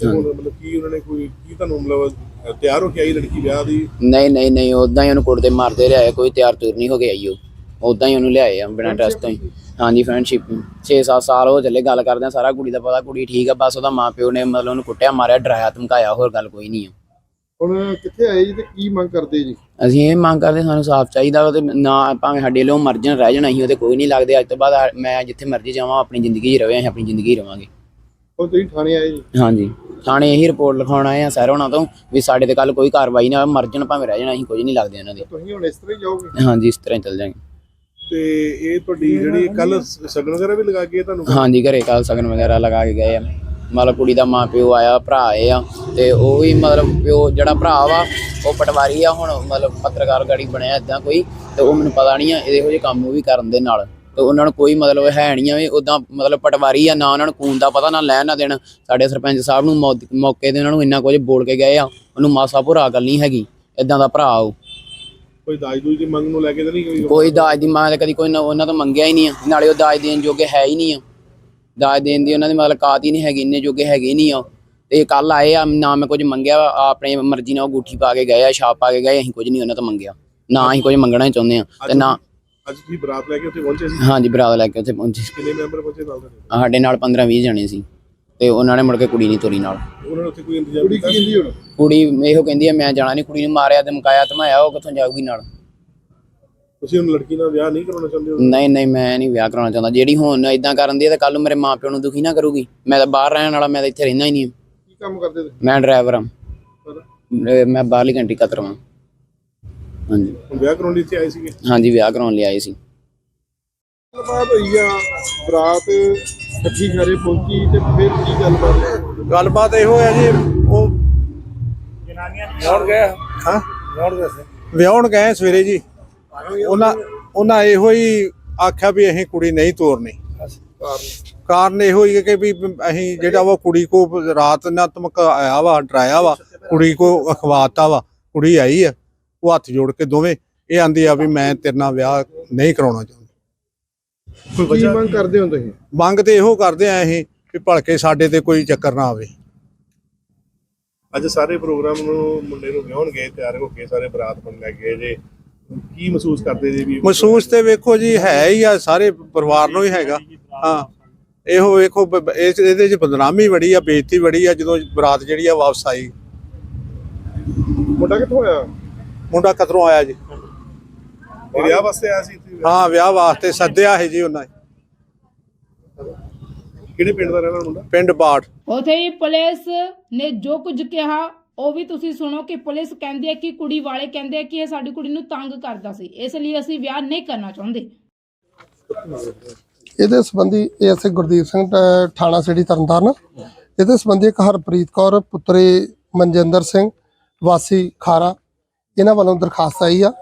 Speaker 2: ਤੇ ਹੁਣ ਮਤਲਬ ਕੀ ਉਹਨਾਂ ਨੇ ਕੋਈ ਕੀ ਤੁਹਾਨੂੰ ਮਤਲਬ ਤਿਆਰ ਹੋ ਕੇ ਆਈ ਲੜਕੀ ਵਿਆਹ ਦੀ?
Speaker 3: ਨਹੀਂ ਨਹੀਂ ਨਹੀਂ ਉਦਾਂ ਹੀ ਉਹਨੂੰ ਕੁੱਟਦੇ ਮਾਰਦੇ ਲਿਆਏ ਕੋਈ ਤਿਆਰ ਤੁਰ ਨਹੀਂ ਹੋ ਗਿਆ ਈ ਉਹ। ਉਦਾਂ ਹੀ ਉਹਨੂੰ ਲਿਆਏ ਆ ਬਿਨਾਂ ਟੈਸਟ ਤੋਂ ਹੀ। ਹਾਂਜੀ ਫਰੈਂਡਸ਼ਿਪ 6-7 ਸਾਲ ਹੋ ਚੱਲੇ ਗੱਲ ਕਰਦੇ ਆ ਸਾਰਾ ਕੁੜੀ ਦਾ ਪਤਾ ਕੁੜੀ ਠੀਕ ਆ ਬਸ ਉਹਦਾ ਮਾਪਿਓ ਨੇ ਮਤਲਬ ਉਹਨੂੰ ਕੁੱਟਿਆ ਮਾਰਿਆ ਡਰਾਇਆ ਧਮਕਾਇਆ ਹੋਰ ਗੱਲ ਕੋਈ ਨਹੀਂ ਆ।
Speaker 4: ਹੁਣ ਕਿੱਥੇ ਆਏ ਜੀ ਤੇ ਕੀ ਮੰਗ ਕਰਦੇ ਜੀ?
Speaker 3: ਅਸੀਂ ਇਹ ਮੰਗ ਕਰਦੇ ਸਾਨੂੰ ਸਾਫ਼ ਚਾਹੀਦਾ ਵਾ ਤੇ ਨਾ ਭਾਵੇਂ ਸਾਡੇ ਲੋ ਮਰਜਨ ਰਹਿ ਜਾਣਾ ਅਸੀਂ ਉਹਦੇ ਕੋਈ ਨਹੀਂ ਲੱਗਦੇ। ਅੱਜ ਤੋਂ ਬਾਅਦ ਆ- ਮੈਂ ਜਿੱਥੇ ਮਰਜ਼ੀ ਜਾਵਾਂ ਆਪਣੀ ਜ਼ਿੰਦਗੀ 'ਚ ਰਵੇ ਅਸੀਂ ਆਪਣੀ ਜ਼ਿੰਦਗੀ ਰਵਾਂਗੇ।
Speaker 4: ਹੁਣ ਤੁਸੀਂ ਥਾਣੇ ਆਏ ਜੀ?
Speaker 3: ਹਾਂਜੀ। ਥਾਣੇ ਇਹੀ ਰਿਪੋਰਟ ਲਿਖਾਉਣ ਆਏ ਆ ਸਰ ਉਹਨਾਂ ਤੋਂ ਵੀ ਸਾਡੇ ਤੇ ਕੱਲ ਕੋਈ ਕਾਰਵਾਈ ਨਾ ਹੋਵੇ ਮਰਜਨ ਭਾਵੇਂ ਰਹਿ ਜਾਣਾ ਅਸੀਂ ਕੁਝ ਨਹੀਂ ਲੱਗਦੇ ਉਹਨਾਂ ਦੇ।
Speaker 4: ਤੁਸੀਂ ਹੁਣ ਇਸ ਤਰ੍ਹਾਂ ਹੀ ਜਾਓਗੇ?
Speaker 3: ਹਾਂਜੀ ਇਸ ਤਰ੍ਹਾਂ ਹੀ ਚੱਲ ਜਾਾਂਗੇ
Speaker 2: ਤੇ ਇਹ ਤੁਹਾਡੀ ਜਿਹੜੀ ਕੱਲ ਸਗਨ ਵਗੈਰਾ ਵੀ ਲਗਾ ਕੇ ਤੁਹਾਨੂੰ?
Speaker 3: ਹਾਂਜੀ ਘਰੇ ਕੱਲ ਸਗਨ ਵਗੈਰਾ ਲਗਾ ਕੇ ਗਏ ਆ। ਮਤਲਬ ਕੁੜੀ ਦਾ ਮਾਂ ਪਿਓ ਆਇਆ ਭਰਾ ਆਏ ਆ ਤੇ ਉਹ ਵੀ ਮਤਲਬ ਪਿਓ ਜਿਹੜਾ ਭਰਾ ਵਾ ਉਹ ਪਟਵਾਰੀ ਆ ਹੁਣ ਮਤਲਬ ਪੱਤਰਕਾਰ ਗਾੜੀ ਬਣਿਆ ਇਦਾਂ ਕੋਈ ਤੇ ਉਹ ਮੈਨੂੰ ਪਤਾ ਨਹੀਂ ਆ ਇਹੋ ਜਿਹੇ ਕੰਮ ਉਹ ਵੀ ਕਰਨ ਦੇ ਨਾਲ ਤੇ ਉਹਨਾਂ ਨੂੰ ਕੋਈ ਮਤਲਬ ਹੈ ਨਹੀਂ ਆ ਵੀ ਉਦਾਂ ਮਤਲਬ ਪਟਵਾਰੀ ਆ ਨਾ ਉਹਨਾਂ ਨੂੰ ਖੂਨ ਦਾ ਪਤਾ ਨਾ ਲੈਣ ਨਾ ਦੇਣ। ਸਾਡੇ ਸਰਪੰਚ ਸਾਹਿਬ ਨੂੰ ਮੌ- ਮੌਕੇ ਤੇ ਉਹਨਾਂ ਨੂੰ ਇੰਨਾ ਕੁਝ ਬੋਲ ਕੇ ਗਏ ਆ ਉਹਨੂੰ ਮਾਸਾ ਭੁਰਾ ਗੱਲ ਨਹੀਂ ਹੈਗੀ ਇਦਾਂ ਦਾ ਭਰਾ ਉਹ।
Speaker 2: ਕੋਈ ਦਾਜ ਦੂਜ ਦੀ ਮੰਗ ਨੂੰ ਲੈ ਕੇ ਤਾਂ ਨਹੀਂ ਕੋਈ?
Speaker 3: ਕੋਈ ਦਾਜ ਦੀ ਮੰਗ ਤਾਂ ਕਦੀ ਕੋਈ ਨਾ- ਉਹਨਾਂ ਤੋਂ ਮੰਗਿਆ ਹੀ ਨਹੀਂ ਆ ਨਾਲੇ ਉਹ ਦਾਜ ਦੇਣ ਜੋਗੇ ਹੈ ਹੀ ਨਹੀਂ ਆ। ਦਾਜ ਦੇਣ ਦੀ ਉਹਨਾਂ ਦੀ ਮਤਲਬ ਕਾਤ ਹੀ ਨਹੀਂ ਹੈਗੀ ਇੰਨੇ ਜੋਗੇ ਹੈਗੇ ਨਹੀਂ ਆ। ਤੇ ਕੱਲ ਆਏ ਆ ਨਾ ਮੈਂ ਕੁਝ ਮੰਗਿਆ ਵਾ, ਆਪਣੀ ਮਰਜ਼ੀ ਨਾਲ ਉਹ ਗੁੱਠੀ ਪਾ ਕੇ ਗਏ ਆ ਛਾਪ ਪਾ ਕੇ ਗਏ ਅਸੀਂ ਕੁਝ ਨਹੀਂ ਉਹਨਾਂ ਤੋਂ ਮੰਗਿਆ। ਨਾ ਅਸੀਂ ਕੁਝ ਮੰਗਣਾ ਹੀ ਚਾਹੁੰਦੇ ਆ ਤੇ ਨਾ
Speaker 2: ਅੱਜ ਕੀ ਬਰਾਤ ਲੈ ਕੇ ਉੱਥੇ ਪਹੁੰਚੇ ਸੀ?
Speaker 3: ਹਾਂਜੀ ਬਰਾਤ ਲੈ ਕੇ ਉੱਥੇ ਪਹੁੰਚੇ
Speaker 2: ਕਿੰਨੇ ਮੈਂਬਰ ਪਹੁੰਚੇ ਨਾਲ ਤੁਹਾਡੇ?
Speaker 3: ਸਾਡੇ ਨਾਲ 15 20 ਜਣੇ ਸੀ ਤੇ ਉਹਨਾਂ ਨੇ ਮੁੜ ਕੇ ਕੁੜੀ ਨਹੀਂ ਤੋਰੀ ਨਾਲ।
Speaker 2: ਉਹਨਾਂ ਨੇ ਉੱਥੇ ਕੋਈ ਇੰਤਜ਼ਾਮ
Speaker 4: ਕੁੜੀ
Speaker 2: ਕੀਤਾ
Speaker 4: ਕੀ ਕਹਿੰਦੀ ਹੁਣ?
Speaker 3: ਕੁੜੀ ਇਹੋ ਕਹਿੰਦੀ ਆ ਮੈਂ ਜਾਣਾ ਨਹੀਂ ਕੁੜੀ ਨੂੰ ਮਾਰਿਆ ਤੇ ਮਕਾਇਆ ਧਮਾਇਆ ਉਹ ਕਿੱਥੋਂ ਜਾਊਗੀ ਨਾਲ?
Speaker 2: ਤੁਸੀਂ ਹੁਣ ਲੜਕੀ ਨਾਲ ਵਿਆਹ ਨਹੀਂ ਕਰਾਉਣਾ ਚਾਹੁੰਦੇ ਹੋ?
Speaker 3: ਨਹੀਂ ਨਹੀਂ ਮੈਂ ਨਹੀਂ ਵਿਆਹ ਕਰਾਉਣਾ ਚਾਹੁੰਦਾ। ਜਿਹੜੀ ਹੁਣ ਇਦਾਂ ਕਰਨ ਦੀ ਹੈ ਤਾਂ ਕੱਲ ਨੂੰ ਮੇਰੇ ਮਾਪਿਆਂ ਨੂੰ ਦੁਖੀ ਨਾ ਕਰੂਗੀ। ਮੈਂ ਤਾਂ ਬਾਹਰ ਰਹਿਣ ਵਾਲਾ ਮੈਂ ਤਾਂ ਇੱਥੇ ਰਹਿੰਦਾ ਹੀ ਨਹੀਂ
Speaker 4: ਕੀ ਕੰਮ ਕਰਦੇ ਤੁਸੀਂ?
Speaker 3: ਮੈਂ ਡਰਾਈਵਰ ਹਾਂ।
Speaker 4: ਪਤਾ?
Speaker 3: ਅਹ ਮੈਂ ਬਾਹਰਲੀ ਕੰਟਰੀ ਕਤਰ ਹਾਂ। ਹਾਂਜੀ।
Speaker 2: ਹੁਣ ਵਿਆਹ ਕਰਾਉਣ ਲਈ ਇੱਥੇ ਆਏ ਸੀਗੇ?
Speaker 3: ਹਾਂਜੀ ਵਿਆਹ ਕਰਾਉਣ ਲਈ ਆਏ ਸੀ।
Speaker 4: ਗੱਲਬਾਤ ਹੋਈ ਆ ਬਰਾਤ ਠੱਠੀ ਘਰੇ ਪਹੁੰਚੀ ਤੇ ਫਿਰ ਕੀ ਗੱਲਬਾਤ? ਹੋਈ?
Speaker 5: ਗੱਲਬਾਤ ਇਹੋ ਹੈ ਜੀ ਉਹ ਹਾਂ? ਵਿਆਹਣ ਗਏ ਸਵੇਰੇ ਜੀ। ਉਹਨਾਂ ਉਹਨਾਂ ਇਹੋ ਹੀ ਆਖਿਆ ਵੀ ਅਸੀਂ ਕੁੜੀ ਨਹੀਂ ਤੋਰਨੀ। ਕਾਰਨ ਇਹੋ ਹੀ ਹੈ ਕਿ ਵੀ ਅਸੀਂ ਜਿਹੜਾ ਵਾ ਕੁੜੀ ਕੋ ਰਾਤ ਨਾ ਧਮਕਾਇਆ ਵਾ ਡਰਾਇਆ ਵਾ ਕੁੜੀ ਕੋ ਅਖਵਾਤਾ ਵਾ ਕੁੜੀ ਆਈ ਆ ਉਹ ਹੱਥ ਜੋੜ ਕੇ ਦੋਵੇਂ ਇਹ ਆਂਦੀ ਆ ਵੀ ਮੈਂ ਤੇਰੇ ਨਾਲ ਵਿਆਹ ਨਹੀਂ ਕਰਾਉਣਾ ਚਾਹੁੰਦੀ।
Speaker 2: ਕੋਈ ਵਜ੍ਹਾ
Speaker 4: ਮੰਗ ਕਰਦੇ ਹੋ ਤੁਸੀਂ?
Speaker 5: ਮੰਗ ਤੇ ਇਹੋ ਕਰਦੇ ਆ ਅਸੀਂ ਵੀ ਭਲਕੇ ਸਾਡੇ ਤੇ ਕੋਈ ਚੱਕਰ ਨਾ ਆਵੇ।
Speaker 2: ਅੱਜ ਸਾਰੇ ਪ੍ਰੋਗਰਾਮ ਨੂੰ ਮੁੰਡੇ ਨੂੰ ਵਿਆਹਣ ਗਏ ਤਿਆਰ ਹੋ ਕੇ ਸਾਰੇ ਬਰਾਤ ਬਣ ਲੈ ਗਏ ਜੇ ਕੀ ਮਹਿਸੂਸ ਕਰਦੇ ਜੀ ਵੀ
Speaker 5: ਮਹਿਸੂਸ ਤੇ ਵੇਖੋ ਜੀ ਹੈ ਹੀ ਆ ਸਾਰੇ ਪਰਿਵਾਰ ਨੂੰ ਹੀ ਹੈਗਾ। ਹਾਂ। ਇਹੋ ਵੇਖੋ ਬ- ਇਹਦੇ ਚ ਬਦਨਾਮੀ ਬੜੀ ਆ ਬੇਇੱਜ਼ਤੀ ਬੜੀ ਆ ਜਦੋਂ ਬਰਾਤ ਜਿਹੜੀ ਆ ਵਾਪਸ ਆਈ।
Speaker 4: ਮੁੰਡਾ ਕਿੱਥੋਂ ਆਇਆ?
Speaker 5: ਮੁੰਡਾ ਕਤਰੋਂ ਆਇਆ ਜੀ।
Speaker 2: ਇਹ ਵਿਆਹ ਵਾਸਤੇ ਆਇਆ ਸੀ ਇੱਥੇ?
Speaker 5: ਹਾਂ ਵਿਆਹ ਵਾਸਤੇ ਸੱਦਿਆ ਹੈ ਜੀ ਉਹਨਾਂ ਨੇ।
Speaker 2: ਕਿਹੜੇ ਪਿੰਡ ਦਾ ਰਹਿਣ ਮੁੰਡਾ?
Speaker 5: ਪਿੰਡ ਬਾੜ
Speaker 1: ਉਥੇ ਹੀ ਪੁਲਿਸ ਨੇ ਜੋ ਕੁਝ ਕਿਹਾ ਉਹ ਵੀ ਤੁਸੀਂ ਸੁਣੋ ਕਿ ਪੁਲਿਸ ਕਹਿੰਦੀ ਹੈ ਕਿ ਕੁੜੀ ਵਾਲੇ ਕਹਿੰਦੇ ਆ ਕਿ ਇਹ ਸਾਡੀ ਕੁੜੀ ਨੂੰ ਤੰਗ ਕਰਦਾ ਸੀ। ਇਸ ਲਈ ਅਸੀਂ ਵਿਆਹ ਨਹੀਂ ਕਰਨਾ ਚਾਹੁੰਦੇ।
Speaker 6: ਇਹਦੇ ਸੰਬੰਧੀ ਐਸਏ ਗੁਰਦੀਪ ਸਿੰਘ ਟ- ਥਾਣਾ ਸਿਟੀ ਤਰਨਤਾਰਨ। ਇਹਦੇ ਸੰਬੰਧੀ ਇੱਕ ਹਰਪ੍ਰੀਤ ਕੌਰ, ਪੁੱਤਰੀ ਮਨਜਿੰਦਰ ਸਿੰਘ, ਵਾਸੀ ਖਾਰਾ, ਇਹਨਾਂ ਵੱਲੋਂ ਦਰਖਾਸਤ ਆਈ ਆ।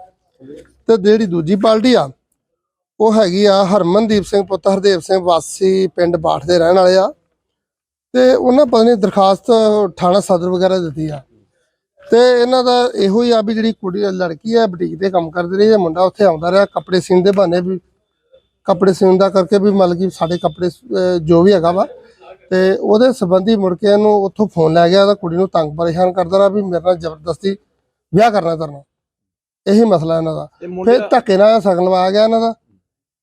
Speaker 6: ਤੇ ਜਿਹੜੀ ਦੂਜੀ ਪਾਰਟੀ ਆ, ਉਹ ਹੈਗੀ ਆ ਹਰਮਨਦੀਪ ਸਿੰਘ ਪੁੱਤ, ਹਰਦੇਵ ਸਿੰਘ ਵਾਸੀ ਪਿੰਡ ਬਾਠ ਦੇ ਰਹਿਣ ਵਾਲੇ ਆ। ਤੇ ਉਹਨਾਂ ਪਤਾ ਨਹੀਂ ਦਰਖਾਸਤ ਥਾਣਾ ਸਦਰ ਵਗੈਰਾ ਦਿੱਤੀ ਆ। ਤੇ ਇਹਨਾਂ ਦਾ ਇਹੋ ਹੀ ਆ ਵੀ ਜਿਹੜੀ ਕੁੜੀ ਲੜਕੀ ਆ ਬੁਟੀਕ ਤੇ ਕੰਮ ਕਰਦੀ ਰਹੀ ਹੈ ਮੁੰਡਾ ਉੱਥੇ ਆਉਂਦਾ ਰਿਹਾ ਕੱਪੜੇ ਸੀਨ ਦੇ ਬਹਾਨੇ ਵੀ ਕੱਪੜੇ ਸਿਉਣ ਦਾ ਕਰਕੇ ਵੀ ਮਤਲਬ ਕਿ ਸਾਡੇ ਕੱਪੜੇ ਜੋ ਵੀ ਹੈਗਾ ਵਾ। ਤੇ ਉਹਦੇ ਸੰਬੰਧੀ ਮੁੜ ਕੇ ਇਹਨੂੰ ਉੱਥੋਂ ਫੋਨ ਲੈ ਗਿਆ ਤਾਂ ਕੁੜੀ ਨੂੰ ਤੰਗ ਪਰੇਸ਼ਾਨ ਕਰਦਾ ਰਿਹਾ ਵੀ ਮੇਰੇ ਨਾਲ ਜ਼ਬਰਦਸਤੀ ਵਿਆਹ ਕਰਨਾ ਕਰਨਾ ਇਹੀ ਮਸਲਾ ਇਹਨਾਂ ਦਾ। ਫਿਰ ਧੱਕੇ ਨਾਲ ਸਗਨ ਲਵਾਇਆ ਗਿਆ ਇਹਨਾਂ ਦਾ।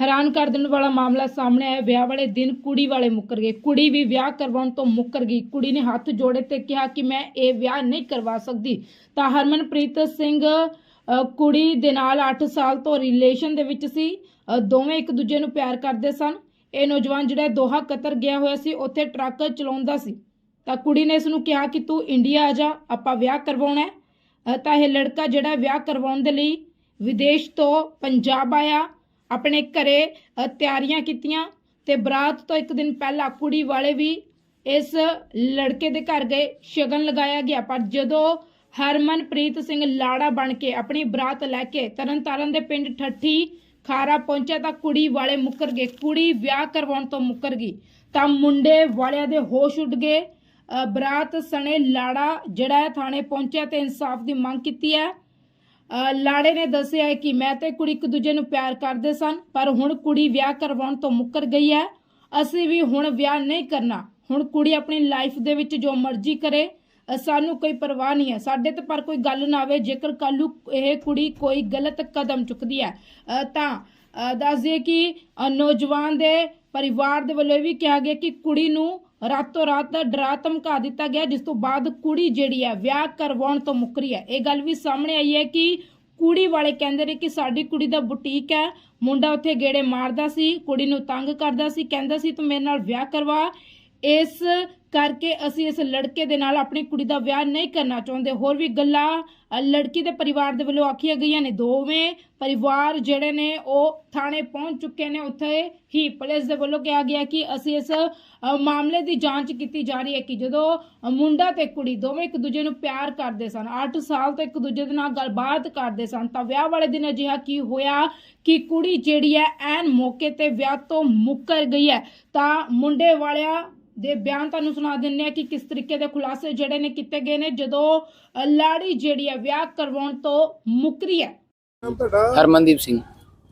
Speaker 1: ਹੈਰਾਨ ਕਰ ਦੇਣ ਵਾਲਾ ਮਾਮਲਾ ਸਾਹਮਣੇ ਆਇਆ। ਵਿਆਹ ਵਾਲੇ ਦਿਨ ਕੁੜੀ ਵਾਲੇ ਮੁੱਕਰ ਗਏ। ਕੁੜੀ ਵੀ ਵਿਆਹ ਕਰਵਾਉਣ ਤੋਂ ਮੁੱਕਰ ਗਈ। ਕੁੜੀ ਨੇ ਹੱਥ ਜੋੜੇ ਤੇ ਕਿਹਾ ਕਿ ਮੈਂ ਇਹ ਵਿਆਹ ਨਹੀਂ ਕਰਵਾ ਸਕਦੀ। ਤਾਂ ਹਰਮਨਪ੍ਰੀਤ ਸਿੰਘ ਕੁੜੀ ਦੇ ਨਾਲ 8 ਸਾਲ ਤੋਂ ਰਿਲੇਸ਼ਨ ਦੇ ਵਿੱਚ ਸੀ। ਦੋਵੇਂ ਇੱਕ ਦੂਜੇ ਨੂੰ ਪਿਆਰ ਕਰਦੇ ਸਨ। ਇਹ ਨੌਜਵਾਨ ਜਿਹੜਾ ਦੋਹਾ ਕਤਰ ਗਿਆ ਹੋਇਆ ਸੀ, ਉੱਥੇ ਟਰੱਕ ਚਲਾਉਂਦਾ ਸੀ। ਤਾਂ ਕੁੜੀ ਨੇ ਇਸ ਨੂੰ ਕਿਹਾ ਕਿ ਤੂੰ ਇੰਡੀਆ ਆ ਜਾ, ਆਪਾਂ ਵਿਆਹ ਕਰਵਾਉਣਾ ਹੈ। ਤਾਂ ਇਹ ਲੜਕਾ ਜਿਹੜਾ ਵਿਆਹ ਕਰਵਾਉਣ ਦੇ ਲਈ ਵਿਦੇਸ਼ ਤੋਂ ਪੰਜਾਬ ਆਇਆ। ਆਪਣੇ ਘਰੇ ਤਿਆਰੀਆਂ ਕੀਤੀਆਂ ਤੇ ਬਰਾਤ ਤੋਂ ਇੱਕ ਦਿਨ ਪਹਿਲਾਂ ਕੁੜੀ ਵਾਲੇ ਵੀ ਇਸ ਲੜਕੇ ਦੇ ਘਰ ਗਏ, ਸ਼ਗਨ ਲਗਾਇਆ ਗਿਆ। ਪਰ ਜਦੋਂ ਹਰਮਨਪ੍ਰੀਤ ਸਿੰਘ ਲਾੜਾ ਬਣ ਕੇ ਆਪਣੀ ਬਰਾਤ ਲੈ ਕੇ ਤਰਨਤਾਰਨ ਦੇ ਪਿੰਡ ਠੱਠੀ ਖਾਰਾ ਪਹੁੰਚਿਆ ਤਾਂ ਕੁੜੀ ਵਾਲੇ ਮੁੱਕਰ ਗਏ। ਕੁੜੀ ਵਿਆਹ ਕਰਵਾਉਣ ਤੋਂ ਮੁੱਕਰ ਗਈ। ਤਾਂ ਮੁੰਡੇ ਵਾਲਿਆਂ ਦੇ ਹੋਸ਼ ਉੱਡ ਗਏ। ਬਰਾਤ ਸਣੇ ਲਾੜਾ ਜਿਹੜਾ ਹੈ ਥਾਣੇ ਪਹੁੰਚਿਆ ਤੇ ਇਨਸਾਫ ਦੀ ਮੰਗ ਕੀਤੀ ਹੈ। ਲਾੜੇ ਨੇ ਦੱਸਿਆ ਹੈ ਕਿ ਮੈਂ ਤੇ ਕੁੜੀ ਇੱਕ ਦੂਜੇ ਨੂੰ ਪਿਆਰ ਕਰਦੇ ਸਨ ਪਰ ਹੁਣ ਕੁੜੀ ਵਿਆਹ ਕਰਵਾਉਣ ਤੋਂ ਮੁੱਕਰ ਗਈ ਹੈ। ਅਸੀਂ ਵੀ ਹੁਣ ਵਿਆਹ ਨਹੀਂ ਕਰਨਾ। ਹੁਣ ਕੁੜੀ ਆਪਣੀ ਲਾਈਫ ਦੇ ਵਿੱਚ ਜੋ ਮਰਜ਼ੀ ਕਰੇ ਸਾਨੂੰ ਕੋਈ ਪਰਵਾਹ ਨਹੀਂ ਹੈ। ਸਾਡੇ ਤੇ ਪਰ ਕੋਈ ਗੱਲ ਨਾ ਆਵੇ ਜੇਕਰ ਕੱਲ੍ਹ ਨੂੰ ਇਹ ਕੁੜੀ ਕੋਈ ਗਲਤ ਕਦਮ ਚੁੱਕਦੀ ਹੈ। ਤਾਂ ਅ, ਦੱਸ ਦਈਏ ਕਿ ਨੌਜਵਾਨ ਦੇ ਪਰਿਵਾਰ ਦੇ ਵੱਲੋਂ ਇਹ ਵੀ ਕਿਹਾ ਗਿਆ ਕਿ ਕੁੜੀ ਨੂੰ ਰਾਤੋਂ ਰਾਤ ਡਰਾ ਧਮਕਾ ਦਿੱਤਾ ਗਿਆ, ਜਿਸ ਤੋਂ ਬਾਅਦ ਕੁੜੀ ਜਿਹੜੀ ਹੈ ਵਿਆਹ ਕਰਵਾਉਣ ਤੋਂ ਮੁੱਕਰੀ ਹੈ। ਇਹ ਗੱਲ ਵੀ ਸਾਹਮਣੇ ਆਈ ਹੈ ਕਿ ਕੁੜੀ ਵਾਲੇ ਕਹਿੰਦੇ ਨੇ ਕਿ ਸਾਡੀ ਕੁੜੀ ਦਾ ਬੁਟੀਕ ਹੈ, ਮੁੰਡਾ ਉੱਥੇ ਗੇੜੇ ਮਾਰਦਾ ਸੀ, ਕੁੜੀ ਨੂੰ ਤੰਗ ਕਰਦਾ ਸੀ, ਕਹਿੰਦਾ ਸੀ ਤੂੰ ਮੇਰੇ ਨਾਲ ਵਿਆਹ ਕਰਵਾ। ਇਸ ਕਰਕੇ ਅਸੀਂ ਇਸ ਲੜਕੇ ਦੇ ਨਾਲ ਆਪਣੀ ਕੁੜੀ ਦਾ ਵਿਆਹ ਨਹੀਂ ਕਰਨਾ ਚਾਹੁੰਦੇ। ਹੋਰ ਵੀ ਗੱਲਾਂ ਲੜਕੀ ਦੇ ਪਰਿਵਾਰ ਦੇ ਵੱਲੋਂ ਆਖੀਆਂ ਗਈਆਂ ਨੇ। ਦੋਵੇਂ ਪਰਿਵਾਰ ਜਿਹੜੇ ਨੇ, ਉਹ ਥਾਣੇ ਪਹੁੰਚ ਚੁੱਕੇ ਨੇ। ਉੱਥੇ ਹੀ ਪੁਲਿਸ ਦੇ ਵੱਲੋਂ ਕਿਹਾ ਗਿਆ ਕਿ ਅਸੀਂ ਇਸ ਮਾਮਲੇ ਦੀ ਜਾਂਚ ਕੀਤੀ ਜਾ ਰਹੀ ਹੈ ਕਿ ਜਦੋਂ ਮੁੰਡਾ ਤੇ ਕੁੜੀ ਦੋਵੇਂ ਇੱਕ ਦੂਜੇ ਨੂੰ ਪਿਆਰ ਕਰਦੇ ਸਨ 8 ਸਾਲ ਤੋਂ ਇੱਕ ਦੂਜੇ ਦੇ ਨਾਲ ਗੱਲਬਾਤ ਕਰਦੇ ਸਨ, ਤਾਂ ਵਿਆਹ ਵਾਲੇ ਦਿਨ ਅਜਿਹਾ ਕੀ ਹੋਇਆ ਕਿ ਕੁੜੀ ਜਿਹੜੀ ਹੈ, ਐਨ ਮੌਕੇ ਤੇ ਵਿਆਹ ਤੋਂ ਮੁੱਕਰ ਗਈ ਹੈ। ਤਾਂ ਮੁੰਡੇ ਵਾਲਿਆਂ ਦੇ ਬਿਆਨ ਤੁਹਾਨੂੰ ਸੁਣਾ ਦਿੰਨੇ ਆ ਕਿ ਕਿਸ ਤਰੀਕੇ ਦੇ ਖੁਲਾਸੇ ਜਿਹੜੇ ਨੇ ਕੀਤੇ ਗਏ ਨੇ ਜਦੋਂ ਲਾੜੀ ਜਿਹੜੀ ਹੈ ਵਿਆਹ ਕਰਵਾਉਣ ਤੋਂ ਮੁੱਕਰੀ ਹੈ।
Speaker 2: ਨਾਮ ਤੁਹਾਡਾ?
Speaker 3: ਹਰਮਨਦੀਪ ਸਿੰਘ।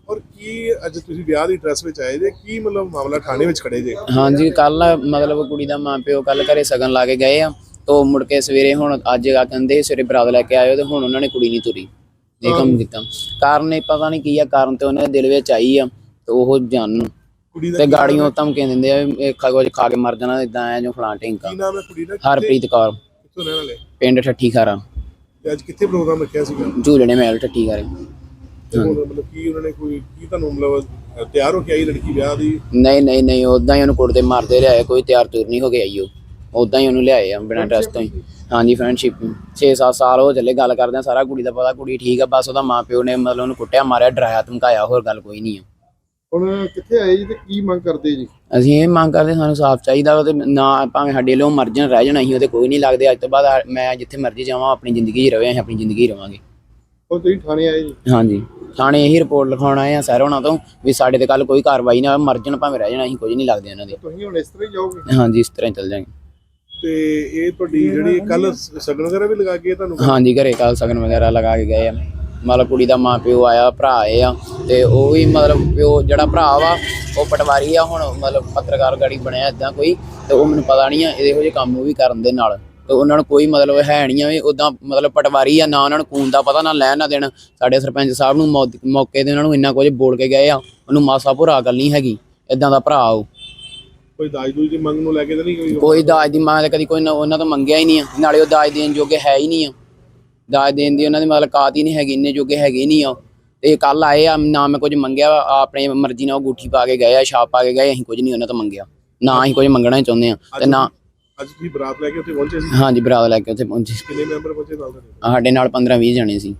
Speaker 2: ਔਰ ਕੀ ਅੱਜ ਤੁਸੀਂ ਵਿਆਹ ਦੀ ਡਰੈਸ ਵਿੱਚ ਆਏ ਜੇ? ਕੀ ਮਤਲਬ ਮਾਮਲਾ ਥਾਣੇ ਵਿੱਚ ਖੜੇ ਜੇ?
Speaker 3: ਹਾਂਜੀ ਕੱਲ ਮਤਲਬ ਕੁੜੀ ਦਾ ਮਾਂ ਪਿਓ ਕੱਲ ਘਰੇ ਸਗਨ ਲਾ ਕੇ ਗਏ ਆ ਤੋਂ ਮੁੜ ਕੇ ਸਵੇਰੇ ਹੁਣ ਅੱਜ ਆ ਕਹਿੰਦੇ ਸਵੇਰੇ ਬਰਾਤ ਲੈ ਕੇ ਆਇਓ ਤੇ ਹੁਣ ਉਹਨਾਂ ਨੇ ਕੁੜੀ ਨਹੀਂ ਤੁਰੀ ਇਹ ਕੰਮ ਕੀਤਾ। ਕਾਰਨ ਇਹ ਪਤਾ ਨਹੀਂ ਕੀ ਆ ਕਾਰਨ ਤੇ ਉਹਨਾਂ ਦੇ ਦਿਲ ਵਿੱਚ ਆਈ ਆ ਤੇ ਉਹ ਜਾਣ
Speaker 2: ਕੁੜੀ ਦਾ
Speaker 3: ਤੇ
Speaker 2: ਕੀ
Speaker 3: ਗਾੜੀਆਂ ਧਮਕੀਆਂ ਦਿੰਦੇ ਆ ਵੀ ਇਹ ਖਾ ਕੁਝ ਖਾ ਕੇ ਮਰ ਜਾਣਾ ਇਦਾਂ ਐ ਜੋ ਫਲਾਂ ਢਿੰਕਾ
Speaker 2: ਕੀ ਨਾਮ ਹੈ ਕੁੜੀ ਦਾ?
Speaker 3: ਹਰਪ੍ਰੀਤ ਕੌਰ।
Speaker 2: ਕਿੱਥੋਂ ਰਹਿਣ ਵਾਲੇ?
Speaker 3: ਪਿੰਡ ਠੱਠੀ ਖਾਰਾ
Speaker 2: ਤੇ ਅੱਜ ਕਿੱਥੇ ਪ੍ਰੋਗਰਾਮ ਰੱਖਿਆ ਸੀਗਾ?
Speaker 3: ਝੂਲਣੇ ਮਹਿਲ ਠੱਠੀ ਖਾਰੇ
Speaker 2: ਤੇ ਹੁਣ ਮਤਲਬ ਕੀ ਉਹਨਾਂ ਨੇ ਕੋਈ ਕੀ ਤੁਹਾਨੂੰ ਮਤਲਬ ਤਿਆਰ ਹੋ ਕੇ ਆਈ ਲੜਕੀ ਵਿਆਹ ਦੀ?
Speaker 3: ਨਹੀਂ ਨਹੀਂ ਨਹੀਂ ਉਦਾਂ ਹੀ ਉਹਨੂੰ ਕੁੱਟਦੇ ਮਾਰਦੇ ਲਿਆਏ ਕੋਈ ਤਿਆਰ ਤੁਰ ਨਹੀਂ ਹੋ ਕੇ ਆਈ ਉਹ। ਉਦਾਂ ਹੀ ਉਹਨੂੰ ਲਿਆਏ ਆ ਬਿਨਾਂ ਟੈਸਟ ਤੋਂ ਹੀ। ਹਾਂਜੀ ਫਰੈਂਡਸ਼ਿਪ 6-7 ਸਾਲ ਹੋ ਚੱਲੇ ਗੱਲ ਕਰਦੇ ਆ ਸਾਰਾ ਕੁੜੀ ਦਾ ਪਤਾ ਕੁੜੀ ਠੀਕ ਆ ਬਸ ਉਹਦਾ ਮਾਪਿਓ ਨੇ ਮਤਲਬ ਉਹਨੂੰ ਕੁੱਟਿਆ ਮਾਰਿਆ ਡਰਾਇਆ ਧਮਕਾਇਆ ਹੋਰ ਗੱਲ ਕੋਈ ਨਹੀਂ ਆ।
Speaker 4: ਹੁਣ ਕਿੱਥੇ ਆਏ ਜੀ ਤੇ ਕੀ ਮੰਗ ਕਰਦੇ ਜੀ?
Speaker 3: ਅਸੀਂ ਇਹ ਮੰਗ ਕਰਦੇ ਸਾਨੂੰ ਸਾਫ਼ ਚਾਹੀਦਾ ਉਹਦੇ ਨਾ ਭਾਵੇਂ ਸਾਡੇ ਲੋ ਮਰ ਜਾਣ ਰਹਿ ਜਾਣ ਅਸੀਂ ਉਹਦੇ ਕੋਈ ਨਹੀਂ ਲੱਗਦੇ। ਅੱਜ ਤੋਂ ਬਾਅਦ ਆ- ਮੈਂ ਜਿੱਥੇ ਮਰਜ਼ੀ ਜਾਵਾਂ ਆਪਣੀ ਜ਼ਿੰਦਗੀ 'ਚ ਰਵੇ ਅਸੀਂ ਆਪਣੀ ਜ਼ਿੰਦਗੀ ਰਵਾਂਗੇ।
Speaker 4: ਹੁਣ ਤੁਸੀਂ ਥਾਣੇ ਆਏ ਜੀ?
Speaker 3: ਹਾਂਜੀ। ਥਾਣੇ ਇਹੀ ਰਿਪੋਰਟ ਲਿਖਾਉਣ ਆਏ ਆ ਸਰ ਉਹਨਾਂ ਤੋਂ ਵੀ ਸਾਡੇ ਤੇ ਕੱਲ ਕੋਈ ਕਾਰਵਾਈ ਨਾ ਹੋਵੇ ਮਰ ਜਾਣ ਭਾਵੇਂ ਰਹਿ ਜਾਣ ਅਸੀਂ ਕੁਝ ਨਹੀਂ ਲੱਗਦੇ ਉਹਨਾਂ ਦੇ।
Speaker 4: ਤੁਸੀਂ ਹੁਣ ਇਸ ਤਰ੍ਹਾਂ ਹੀ ਜਾਓਗੇ?
Speaker 3: ਹਾਂਜੀ ਇਸ ਤਰ੍ਹਾਂ ਹੀ ਚੱਲ ਜਾਾਂਗੇ
Speaker 2: ਤੇ ਇਹ ਤੁਹਾਡੀ ਜਿਹੜੀ ਕੱਲ ਸਗਨ ਵਗੈਰਾ ਵੀ ਲਗਾ ਕੇ ਤੁਹਾਨੂੰ?
Speaker 3: ਹਾਂਜੀ ਘਰੇ ਕੱਲ ਸਗਨ ਵਗੈਰਾ ਲਗਾ ਕੇ ਗਏ ਆ। ਮਤਲਬ ਕੁੜੀ ਦਾ ਮਾਂ ਪਿਓ ਆਇਆ ਭਰਾ ਆਏ ਆ ਤੇ ਉਹ ਵੀ ਮਤਲਬ ਪਿਓ ਜਿਹੜਾ ਭਰਾ ਵਾ ਉਹ ਪਟਵਾਰੀ ਆ ਹੁਣ ਮਤਲਬ ਪੱਤਰਕਾਰ ਗਾੜੀ ਬਣਿਆ ਇਦਾਂ ਕੋਈ ਤੇ ਉਹ ਮੈਨੂੰ ਪਤਾ ਨਹੀਂ ਆ ਇਹੋ ਜਿਹੇ ਕੰਮ ਉਹ ਵੀ ਕਰਨ ਦੇ ਨਾਲ ਤੇ ਉਹਨਾਂ ਨੂੰ ਕੋਈ ਮਤਲਬ ਹੈ ਨਹੀਂ ਆ ਵੀ ਉਦਾਂ ਮਤਲਬ ਪਟਵਾਰੀ ਆ ਨਾ ਉਹਨਾਂ ਨੂੰ ਖੂਨ ਦਾ ਪਤਾ ਨਾ ਲੈਣ ਨਾ ਦੇਣ। ਸਾਡੇ ਸਰਪੰਚ ਸਾਹਿਬ ਨੂੰ ਮੌ- ਮੌਕੇ ਤੇ ਉਹਨਾਂ ਨੂੰ ਇੰਨਾ ਕੁਝ ਬੋਲ ਕੇ ਗਏ ਆ ਉਹਨੂੰ ਮਾਸਾ ਭੁਰਾ ਗੱਲ ਨਹੀਂ ਹੈਗੀ ਇਦਾਂ ਦਾ ਭਰਾ ਉਹ।
Speaker 2: ਕੋਈ ਦਾਜ ਦੂਜ ਦੀ ਮੰਗ ਨੂੰ ਲੈ ਕੇ ਤਾਂ ਨਹੀਂ ਕੋਈ
Speaker 3: ਕੋਈ ਦਾਜ ਦੀ ਮੰਗ ਤਾਂ ਕਦੀ ਕੋਈ ਨਾ- ਉਹਨਾਂ ਤੋਂ ਮੰਗਿਆ ਹੀ ਨਹੀਂ ਆ ਨਾਲੇ ਉਹ ਦਾਜ ਦੇਣ ਜੋਗੇ ਹੈ ਹੀ ਨਹੀਂ ਆ। ਦਾਜ ਦੇਣ ਦੀ ਉਹਨਾਂ ਦੀ ਮਤਲਬ ਕਾਤ ਹੀ ਨਹੀਂ ਹੈਗੀ ਇੰਨੇ ਜੋਗੇ ਹੈਗੇ ਨਹੀਂ ਆ। ਤੇ ਕੱਲ ਆਏ ਆ ਨਾ ਮੈਂ ਕੁਝ ਮੰਗਿਆ ਵਾ, ਆਪਣੀ ਮਰਜ਼ੀ ਨਾਲ ਉਹ ਗੁੱਠੀ ਪਾ ਕੇ ਗਏ ਆ ਛਾਪ ਪਾ ਕੇ ਗਏ ਅਸੀਂ ਕੁਝ ਨਹੀਂ ਉਹਨਾਂ ਤੋਂ ਮੰਗਿਆ। ਨਾ ਅਸੀਂ ਕੁਝ ਮੰਗਣਾ ਹੀ ਚਾਹੁੰਦੇ ਆ ਤੇ ਨਾ
Speaker 2: ਅੱਜ ਤੁਸੀਂ ਬਰਾਤ ਲੈ ਕੇ ਉੱਥੇ ਪਹੁੰਚੇ ਸੀ?
Speaker 3: ਹਾਂਜੀ ਬਰਾਤ ਲੈ ਕੇ ਉੱਥੇ ਪਹੁੰਚੇ
Speaker 2: ਕਿੰਨੇ ਮੈਂਬਰ ਪਹੁੰਚੇ ਨਾਲ ਤੁਹਾਡੇ?
Speaker 3: ਸਾਡੇ ਨਾਲ 15 20 ਜਣੇ ਸੀ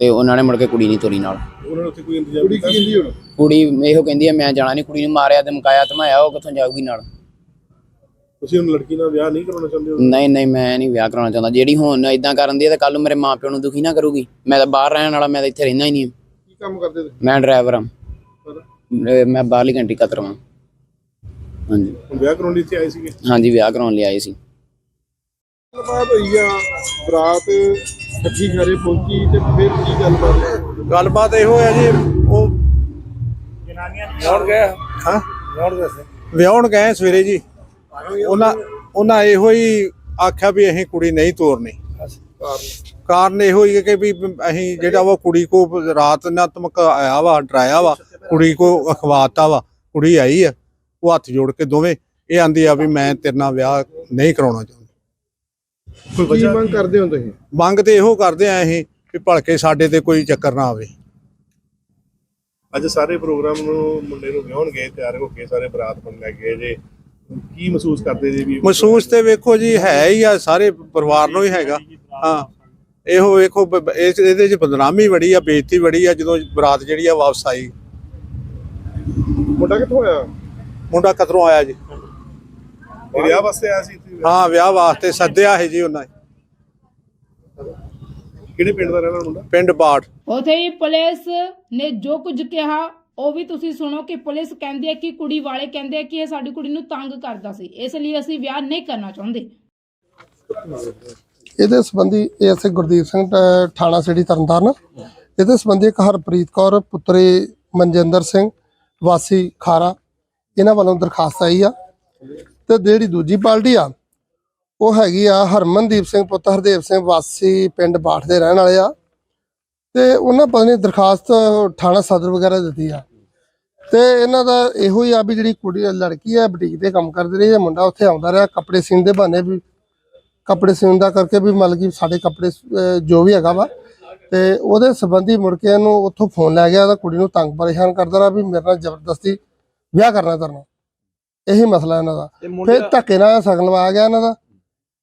Speaker 3: ਤੇ ਉਹਨਾਂ ਨੇ ਮੁੜ ਕੇ ਕੁੜੀ ਨਹੀਂ ਤੋਰੀ ਨਾਲ।
Speaker 2: ਉਹਨਾਂ ਨੇ ਉੱਥੇ ਕੋਈ ਇੰਤਜ਼ਾਮ
Speaker 4: ਕੁੜੀ
Speaker 2: ਕੀਤਾ
Speaker 4: ਕੀ ਕਹਿੰਦੀ ਹੁਣ?
Speaker 3: ਕੁੜੀ ਇਹੋ ਕਹਿੰਦੀ ਆ ਮੈਂ ਜਾਣਾ ਨਹੀਂ ਕੁੜੀ ਨੂੰ ਮਾਰਿਆ ਤੇ ਮੁਕਾਇਆ ਧਮਾਇਆ ਉਹ ਕਿੱਥੋਂ ਜਾਊਗੀ ਨਾਲ?
Speaker 2: ਤੁਸੀਂ ਹੁਣ ਲੜਕੀ ਨਾਲ ਵਿਆਹ ਨਹੀਂ ਕਰਾਉਣਾ ਚਾਹੁੰਦੇ ਹੋ?
Speaker 3: ਨਹੀਂ ਨਹੀਂ ਮੈਂ ਨਹੀਂ ਵਿਆਹ ਕਰਾਉਣਾ ਚਾਹੁੰਦਾ। ਜਿਹੜੀ ਹੁਣ ਇਦਾਂ ਕਰਨ ਦੀ ਹੈ ਤਾਂ ਕੱਲ ਨੂੰ ਮੇਰੇ ਮਾਪਿਆਂ ਨੂੰ ਦੁਖੀ ਨਾ ਕਰੂਗੀ। ਮੈਂ ਤਾਂ ਬਾਹਰ ਰਹਿਣ ਵਾਲਾ ਮੈਂ ਤਾਂ ਇੱਥੇ ਰਹਿੰਦਾ ਹੀ ਨਹੀਂ
Speaker 4: ਕੀ ਕੰਮ ਕਰਦੇ ਤੁਸੀਂ?
Speaker 3: ਮੈਂ ਡਰਾਈਵਰ ਹਾਂ।
Speaker 4: ਪਤਾ?
Speaker 3: ਅਹ ਮੈਂ ਬਾਹਰਲੀ ਕੰਟਰੀ ਕਤਰ ਹਾਂ ਹਾਂਜੀ।
Speaker 2: ਹੁਣ ਵਿਆਹ ਕਰਾਉਣ ਲਈ ਇੱਥੇ ਆਏ ਸੀਗੇ?
Speaker 3: ਹਾਂਜੀ ਵਿਆਹ ਕਰਾਉਣ ਲਈ ਆਏ ਸੀ।
Speaker 4: ਗੱਲਬਾਤ ਹੋਈ ਆ ਬਰਾਤ ਠੱਠੀ ਘਰੇ ਪਹੁੰਚੀ ਤੇ ਫਿਰ ਕੀ ਗੱਲਬਾਤ? ਹੋਈ?
Speaker 5: ਗੱਲਬਾਤ ਇਹੋ ਹੈ ਜੀ ਉਹ ਹਾਂ? ਵਿਆਹਣ ਗਏ ਸਵੇਰੇ ਜੀ। ਉਹਨਾਂ ਉਹਨਾਂ ਇਹੋ ਹੀ ਆਖਿਆ ਵੀ ਅਸੀਂ ਕੁੜੀ ਨਹੀਂ ਤੋਰਨੀ। ਕਾਰਨ ਇਹੋ ਹੀ ਹੈ ਕਿ ਵੀ ਅਸੀਂ ਜਿਹੜਾ ਵਾ ਕੁੜੀ ਕੋ ਰਾਤ ਨਾ ਧਮਕਾਇਆ ਵਾ ਡਰਾਇਆ ਵਾ ਕੁੜੀ ਕੋ ਅਖਵਾਤਾ ਵਾ ਕੁੜੀ ਆਈ ਆ ਉਹ ਹੱਥ ਜੋੜ ਕੇ ਦੋਵੇਂ ਇਹ ਆਂਦੀ ਆ ਵੀ ਮੈਂ ਤੇਰੇ ਨਾਲ ਵਿਆਹ ਨਹੀਂ ਕਰਾਉਣਾ ਚਾਹੁੰਦੀ।
Speaker 2: ਕੋਈ ਵਜ੍ਹਾ
Speaker 4: ਮੰਗ ਕਰਦੇ ਹੋ ਤੁਸੀਂ?
Speaker 5: ਮੰਗ ਤੇ ਇਹੋ ਕਰਦੇ ਆ ਅਸੀਂ ਵੀ ਭਲਕੇ ਸਾਡੇ ਤੇ ਕੋਈ ਚੱਕਰ ਨਾ ਆਵੇ।
Speaker 2: ਅੱਜ ਸਾਰੇ ਪ੍ਰੋਗਰਾਮ ਨੂੰ ਮੁੰਡੇ ਨੂੰ ਵਿਆਹਣ ਗਏ ਤਿਆਰ ਹੋ ਕੇ ਸਾਰੇ ਬਰਾਤ ਬਣ ਲੈ ਗਏ ਜੇ ਕੀ ਮਹਿਸੂਸ ਕਰਦੇ ਜੀ ਵੀ
Speaker 5: ਮਹਿਸੂਸ ਤੇ ਵੇਖੋ ਜੀ ਹੈ ਹੀ ਆ ਸਾਰੇ ਪਰਿਵਾਰ ਨੂੰ ਹੀ ਹੈਗਾ। ਹਾਂ। ਇਹੋ ਵੇਖੋ ਇਹਦੇ ਚ ਬਦਨਾਮੀ ਬੜੀ ਆ ਬੇਇੱਜ਼ਤੀ ਬੜੀ ਆ ਜਦੋਂ ਬਰਾਤ ਜਿਹੜੀ ਆ ਵਾਪਸ ਆਈ।
Speaker 4: ਮੁੰਡਾ ਕਿੱਥੋਂ ਆਇਆ?
Speaker 5: ਮੁੰਡਾ ਕਤਰੋਂ ਆਇਆ ਜੀ।
Speaker 2: ਇਹ ਵਿਆਹ ਵਾਸਤੇ ਆਇਆ ਸੀ?
Speaker 5: ਹਾਂ ਵਿਆਹ ਵਾਸਤੇ ਸੱਦਿਆ ਹੈ ਜੀ ਉਹਨਾਂ ਨੇ।
Speaker 2: ਕਿਹੜੇ ਪਿੰਡ ਦਾ ਰਹਿਣ ਮੁੰਡਾ?
Speaker 5: ਪਿੰਡ ਬਾੜ
Speaker 1: ਉਥੇ ਹੀ ਪੁਲਿਸ ਨੇ ਜੋ ਕੁਝ ਕਿਹਾ ਉਹ ਵੀ ਤੁਸੀਂ ਸੁਣੋ ਕਿ ਪੁਲਿਸ ਕਹਿੰਦੀ ਹੈ ਕਿ ਕੁੜੀ ਵਾਲੇ ਕਹਿੰਦੇ ਆ ਕਿ ਇਹ ਸਾਡੀ ਕੁੜੀ ਨੂੰ ਤੰਗ ਕਰਦਾ ਸੀ। ਇਸ ਲਈ ਅਸੀਂ ਵਿਆਹ ਨਹੀਂ ਕਰਨਾ ਚਾਹੁੰਦੇ।
Speaker 6: ਇਹਦੇ ਸੰਬੰਧੀ ਐਸਏ ਗੁਰਦੀਪ ਸਿੰਘ ਟ- ਥਾਣਾ ਸਿਟੀ ਤਰਨਤਾਰਨ। ਇਹਦੇ ਸੰਬੰਧੀ ਇੱਕ ਹਰਪ੍ਰੀਤ ਕੌਰ, ਪੁੱਤਰੀ ਮਨਜਿੰਦਰ ਸਿੰਘ, ਵਾਸੀ ਖਾਰਾ, ਇਹਨਾਂ ਵੱਲੋਂ ਦਰਖਾਸਤ ਆਈ ਆ। ਤੇ ਜਿਹੜੀ ਦੂਜੀ ਪਾਰਟੀ ਆ, ਉਹ ਹੈਗੀ ਆ ਹਰਮਨਦੀਪ ਸਿੰਘ ਪੁੱਤ, ਹਰਦੇਵ ਸਿੰਘ ਵਾਸੀ ਪਿੰਡ ਬਾਠ ਦੇ ਰਹਿਣ ਵਾਲੇ ਆ। ਤੇ ਉਹਨਾਂ ਪਤਾ ਨਹੀਂ ਦਰਖਾਸਤ ਥਾਣਾ ਸਦਰ ਵਗੈਰਾ ਦਿੱਤੀ ਆ। ਤੇ ਇਹਨਾਂ ਦਾ ਇਹੋ ਹੀ ਆ ਵੀ ਜਿਹੜੀ ਕੁੜੀ ਲੜਕੀ ਆ ਬੁਟੀਕ ਤੇ ਕੰਮ ਕਰਦੀ ਰਹੀ ਹੈ ਮੁੰਡਾ ਉੱਥੇ ਆਉਂਦਾ ਰਿਹਾ ਕੱਪੜੇ ਸੀਨ ਦੇ ਬਹਾਨੇ ਵੀ ਕੱਪੜੇ ਸਿਉਣ ਦਾ ਕਰਕੇ ਵੀ ਮਤਲਬ ਕਿ ਸਾਡੇ ਕੱਪੜੇ ਜੋ ਵੀ ਹੈਗਾ ਵਾ। ਤੇ ਉਹਦੇ ਸੰਬੰਧੀ ਮੁੜ ਕੇ ਇਹਨੂੰ ਉੱਥੋਂ ਫੋਨ ਲੈ ਗਿਆ ਤਾਂ ਕੁੜੀ ਨੂੰ ਤੰਗ ਪਰੇਸ਼ਾਨ ਕਰਦਾ ਰਿਹਾ ਵੀ ਮੇਰੇ ਨਾਲ ਜ਼ਬਰਦਸਤੀ ਵਿਆਹ ਕਰਨਾ ਕਰਨਾ ਇਹੀ ਮਸਲਾ ਇਹਨਾਂ ਦਾ। ਫਿਰ ਧੱਕੇ ਨਾਲ ਸਗਨ ਲਵਾਇਆ ਗਿਆ ਇਹਨਾਂ ਦਾ।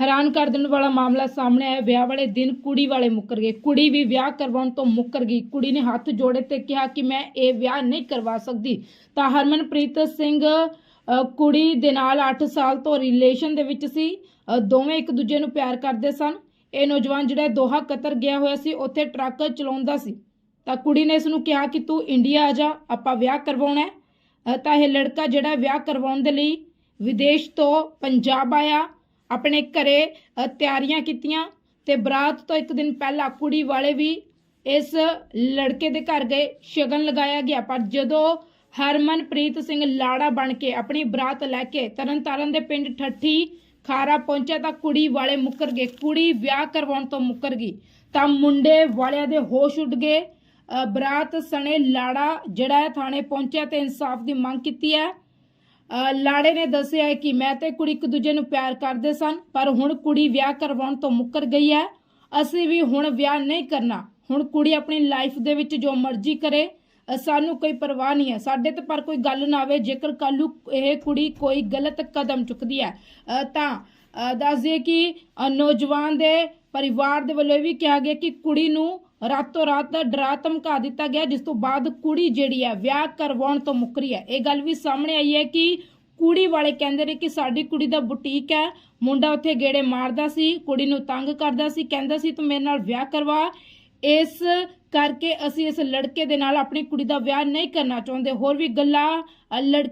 Speaker 1: ਹੈਰਾਨ ਕਰ ਦੇਣ ਵਾਲਾ ਮਾਮਲਾ ਸਾਹਮਣੇ ਆਇਆ। ਵਿਆਹ ਵਾਲੇ ਦਿਨ ਕੁੜੀ ਵਾਲੇ ਮੁੱਕਰ ਗਏ। ਕੁੜੀ ਵੀ ਵਿਆਹ ਕਰਵਾਉਣ ਤੋਂ ਮੁੱਕਰ ਗਈ। ਕੁੜੀ ਨੇ ਹੱਥ ਜੋੜੇ ਤੇ ਕਿਹਾ ਕਿ ਮੈਂ ਇਹ ਵਿਆਹ ਨਹੀਂ ਕਰਵਾ ਸਕਦੀ। ਤਾਂ ਹਰਮਨਪ੍ਰੀਤ ਸਿੰਘ ਕੁੜੀ ਦੇ ਨਾਲ 8 ਸਾਲ ਤੋਂ ਰਿਲੇਸ਼ਨ ਦੇ ਵਿੱਚ ਸੀ। ਦੋਵੇਂ ਇੱਕ ਦੂਜੇ ਨੂੰ ਪਿਆਰ ਕਰਦੇ ਸਨ। ਇਹ ਨੌਜਵਾਨ ਜਿਹੜਾ ਦੋਹਾ ਕਤਰ ਗਿਆ ਹੋਇਆ ਸੀ, ਉੱਥੇ ਟਰੱਕ ਚਲਾਉਂਦਾ ਸੀ। ਤਾਂ ਕੁੜੀ ਨੇ ਇਸ ਨੂੰ ਕਿਹਾ ਕਿ ਤੂੰ ਇੰਡੀਆ ਆ ਜਾ, ਆਪਾਂ ਵਿਆਹ ਕਰਵਾਉਣਾ ਹੈ। ਤਾਂ ਇਹ ਲੜਕਾ ਜਿਹੜਾ ਵਿਆਹ ਕਰਵਾਉਣ ਦੇ ਲਈ ਵਿਦੇਸ਼ ਤੋਂ ਪੰਜਾਬ ਆਇਆ। ਆਪਣੇ ਘਰੇ ਤਿਆਰੀਆਂ ਕੀਤੀਆਂ ਤੇ ਬਰਾਤ ਤੋਂ ਇੱਕ ਦਿਨ ਪਹਿਲਾਂ ਕੁੜੀ ਵਾਲੇ ਵੀ ਇਸ ਲੜਕੇ ਦੇ ਘਰ ਗਏ, ਸ਼ਗਨ ਲਗਾਇਆ ਗਿਆ। ਪਰ ਜਦੋਂ ਹਰਮਨਪ੍ਰੀਤ ਸਿੰਘ ਲਾੜਾ ਬਣ ਕੇ ਆਪਣੀ ਬਰਾਤ ਲੈ ਕੇ ਤਰਨਤਾਰਨ ਦੇ ਪਿੰਡ ਠੱਠੀ ਖਾਰਾ ਪਹੁੰਚਿਆ ਤਾਂ ਕੁੜੀ ਵਾਲੇ ਮੁੱਕਰ ਗਏ। ਕੁੜੀ ਵਿਆਹ ਕਰਵਾਉਣ ਤੋਂ ਮੁੱਕਰ ਗਈ। ਤਾਂ ਮੁੰਡੇ ਵਾਲਿਆਂ ਦੇ ਹੋਸ਼ ਉੱਡ ਗਏ। ਬਰਾਤ ਸਣੇ ਲਾੜਾ ਜਿਹੜਾ ਹੈ ਥਾਣੇ ਪਹੁੰਚਿਆ ਤੇ ਇਨਸਾਫ ਦੀ ਮੰਗ ਕੀਤੀ ਹੈ। ਲਾੜੇ ਨੇ ਦੱਸਿਆ ਹੈ ਕਿ ਮੈਂ ਤੇ ਕੁੜੀ ਇੱਕ ਦੂਜੇ ਨੂੰ ਪਿਆਰ ਕਰਦੇ ਸਨ ਪਰ ਹੁਣ ਕੁੜੀ ਵਿਆਹ ਕਰਵਾਉਣ ਤੋਂ ਮੁੱਕਰ ਗਈ ਹੈ। ਅਸੀਂ ਵੀ ਹੁਣ ਵਿਆਹ ਨਹੀਂ ਕਰਨਾ। ਹੁਣ ਕੁੜੀ ਆਪਣੀ ਲਾਈਫ ਦੇ ਵਿੱਚ ਜੋ ਮਰਜ਼ੀ ਕਰੇ ਸਾਨੂੰ ਕੋਈ ਪਰਵਾਹ ਨਹੀਂ ਹੈ। ਸਾਡੇ ਤੇ ਪਰ ਕੋਈ ਗੱਲ ਨਾ ਆਵੇ ਜੇਕਰ ਕੱਲ੍ਹ ਨੂੰ ਇਹ ਕੁੜੀ ਕੋਈ ਗਲਤ ਕਦਮ ਚੁੱਕਦੀ ਹੈ। ਤਾਂ ਅ, ਦੱਸ ਦਈਏ ਕਿ ਨੌਜਵਾਨ ਦੇ ਪਰਿਵਾਰ ਦੇ ਵੱਲੋਂ ਇਹ ਵੀ ਕਿਹਾ ਗਿਆ ਕਿ ਕੁੜੀ ਨੂੰ ਰਾਤੋਂ ਰਾਤ ਡਰਾ ਧਮਕਾ ਦਿੱਤਾ ਗਿਆ, ਜਿਸ ਤੋਂ ਬਾਅਦ ਕੁੜੀ ਜਿਹੜੀ ਹੈ ਵਿਆਹ ਕਰਵਾਉਣ ਤੋਂ ਮੁੱਕਰੀ ਹੈ। ਇਹ ਗੱਲ ਵੀ ਸਾਹਮਣੇ ਆਈ ਹੈ ਕਿ ਕੁੜੀ ਵਾਲੇ ਕਹਿੰਦੇ ਨੇ ਕਿ ਸਾਡੀ ਕੁੜੀ ਦਾ ਬੁਟੀਕ ਹੈ, ਮੁੰਡਾ ਉੱਥੇ ਗੇੜੇ ਮਾਰਦਾ ਸੀ, ਕੁੜੀ ਨੂੰ ਤੰਗ ਕਰਦਾ ਸੀ, ਕਹਿੰਦਾ ਸੀ, ਤੂੰ ਮੇਰੇ ਨਾਲ ਵਿਆਹ ਕਰਵਾ। ਇਸ ਕਰਕੇ ਅਸੀਂ ਇਸ ਲੜਕੇ ਦੇ ਨਾਲ ਆਪਣੀ ਕੁੜੀ ਦਾ ਵਿਆਹ ਨਹੀਂ ਕਰਨਾ ਚਾਹੁੰਦੇ। ਹੋਰ ਵੀ ਗੱਲਾਂ ਲੜ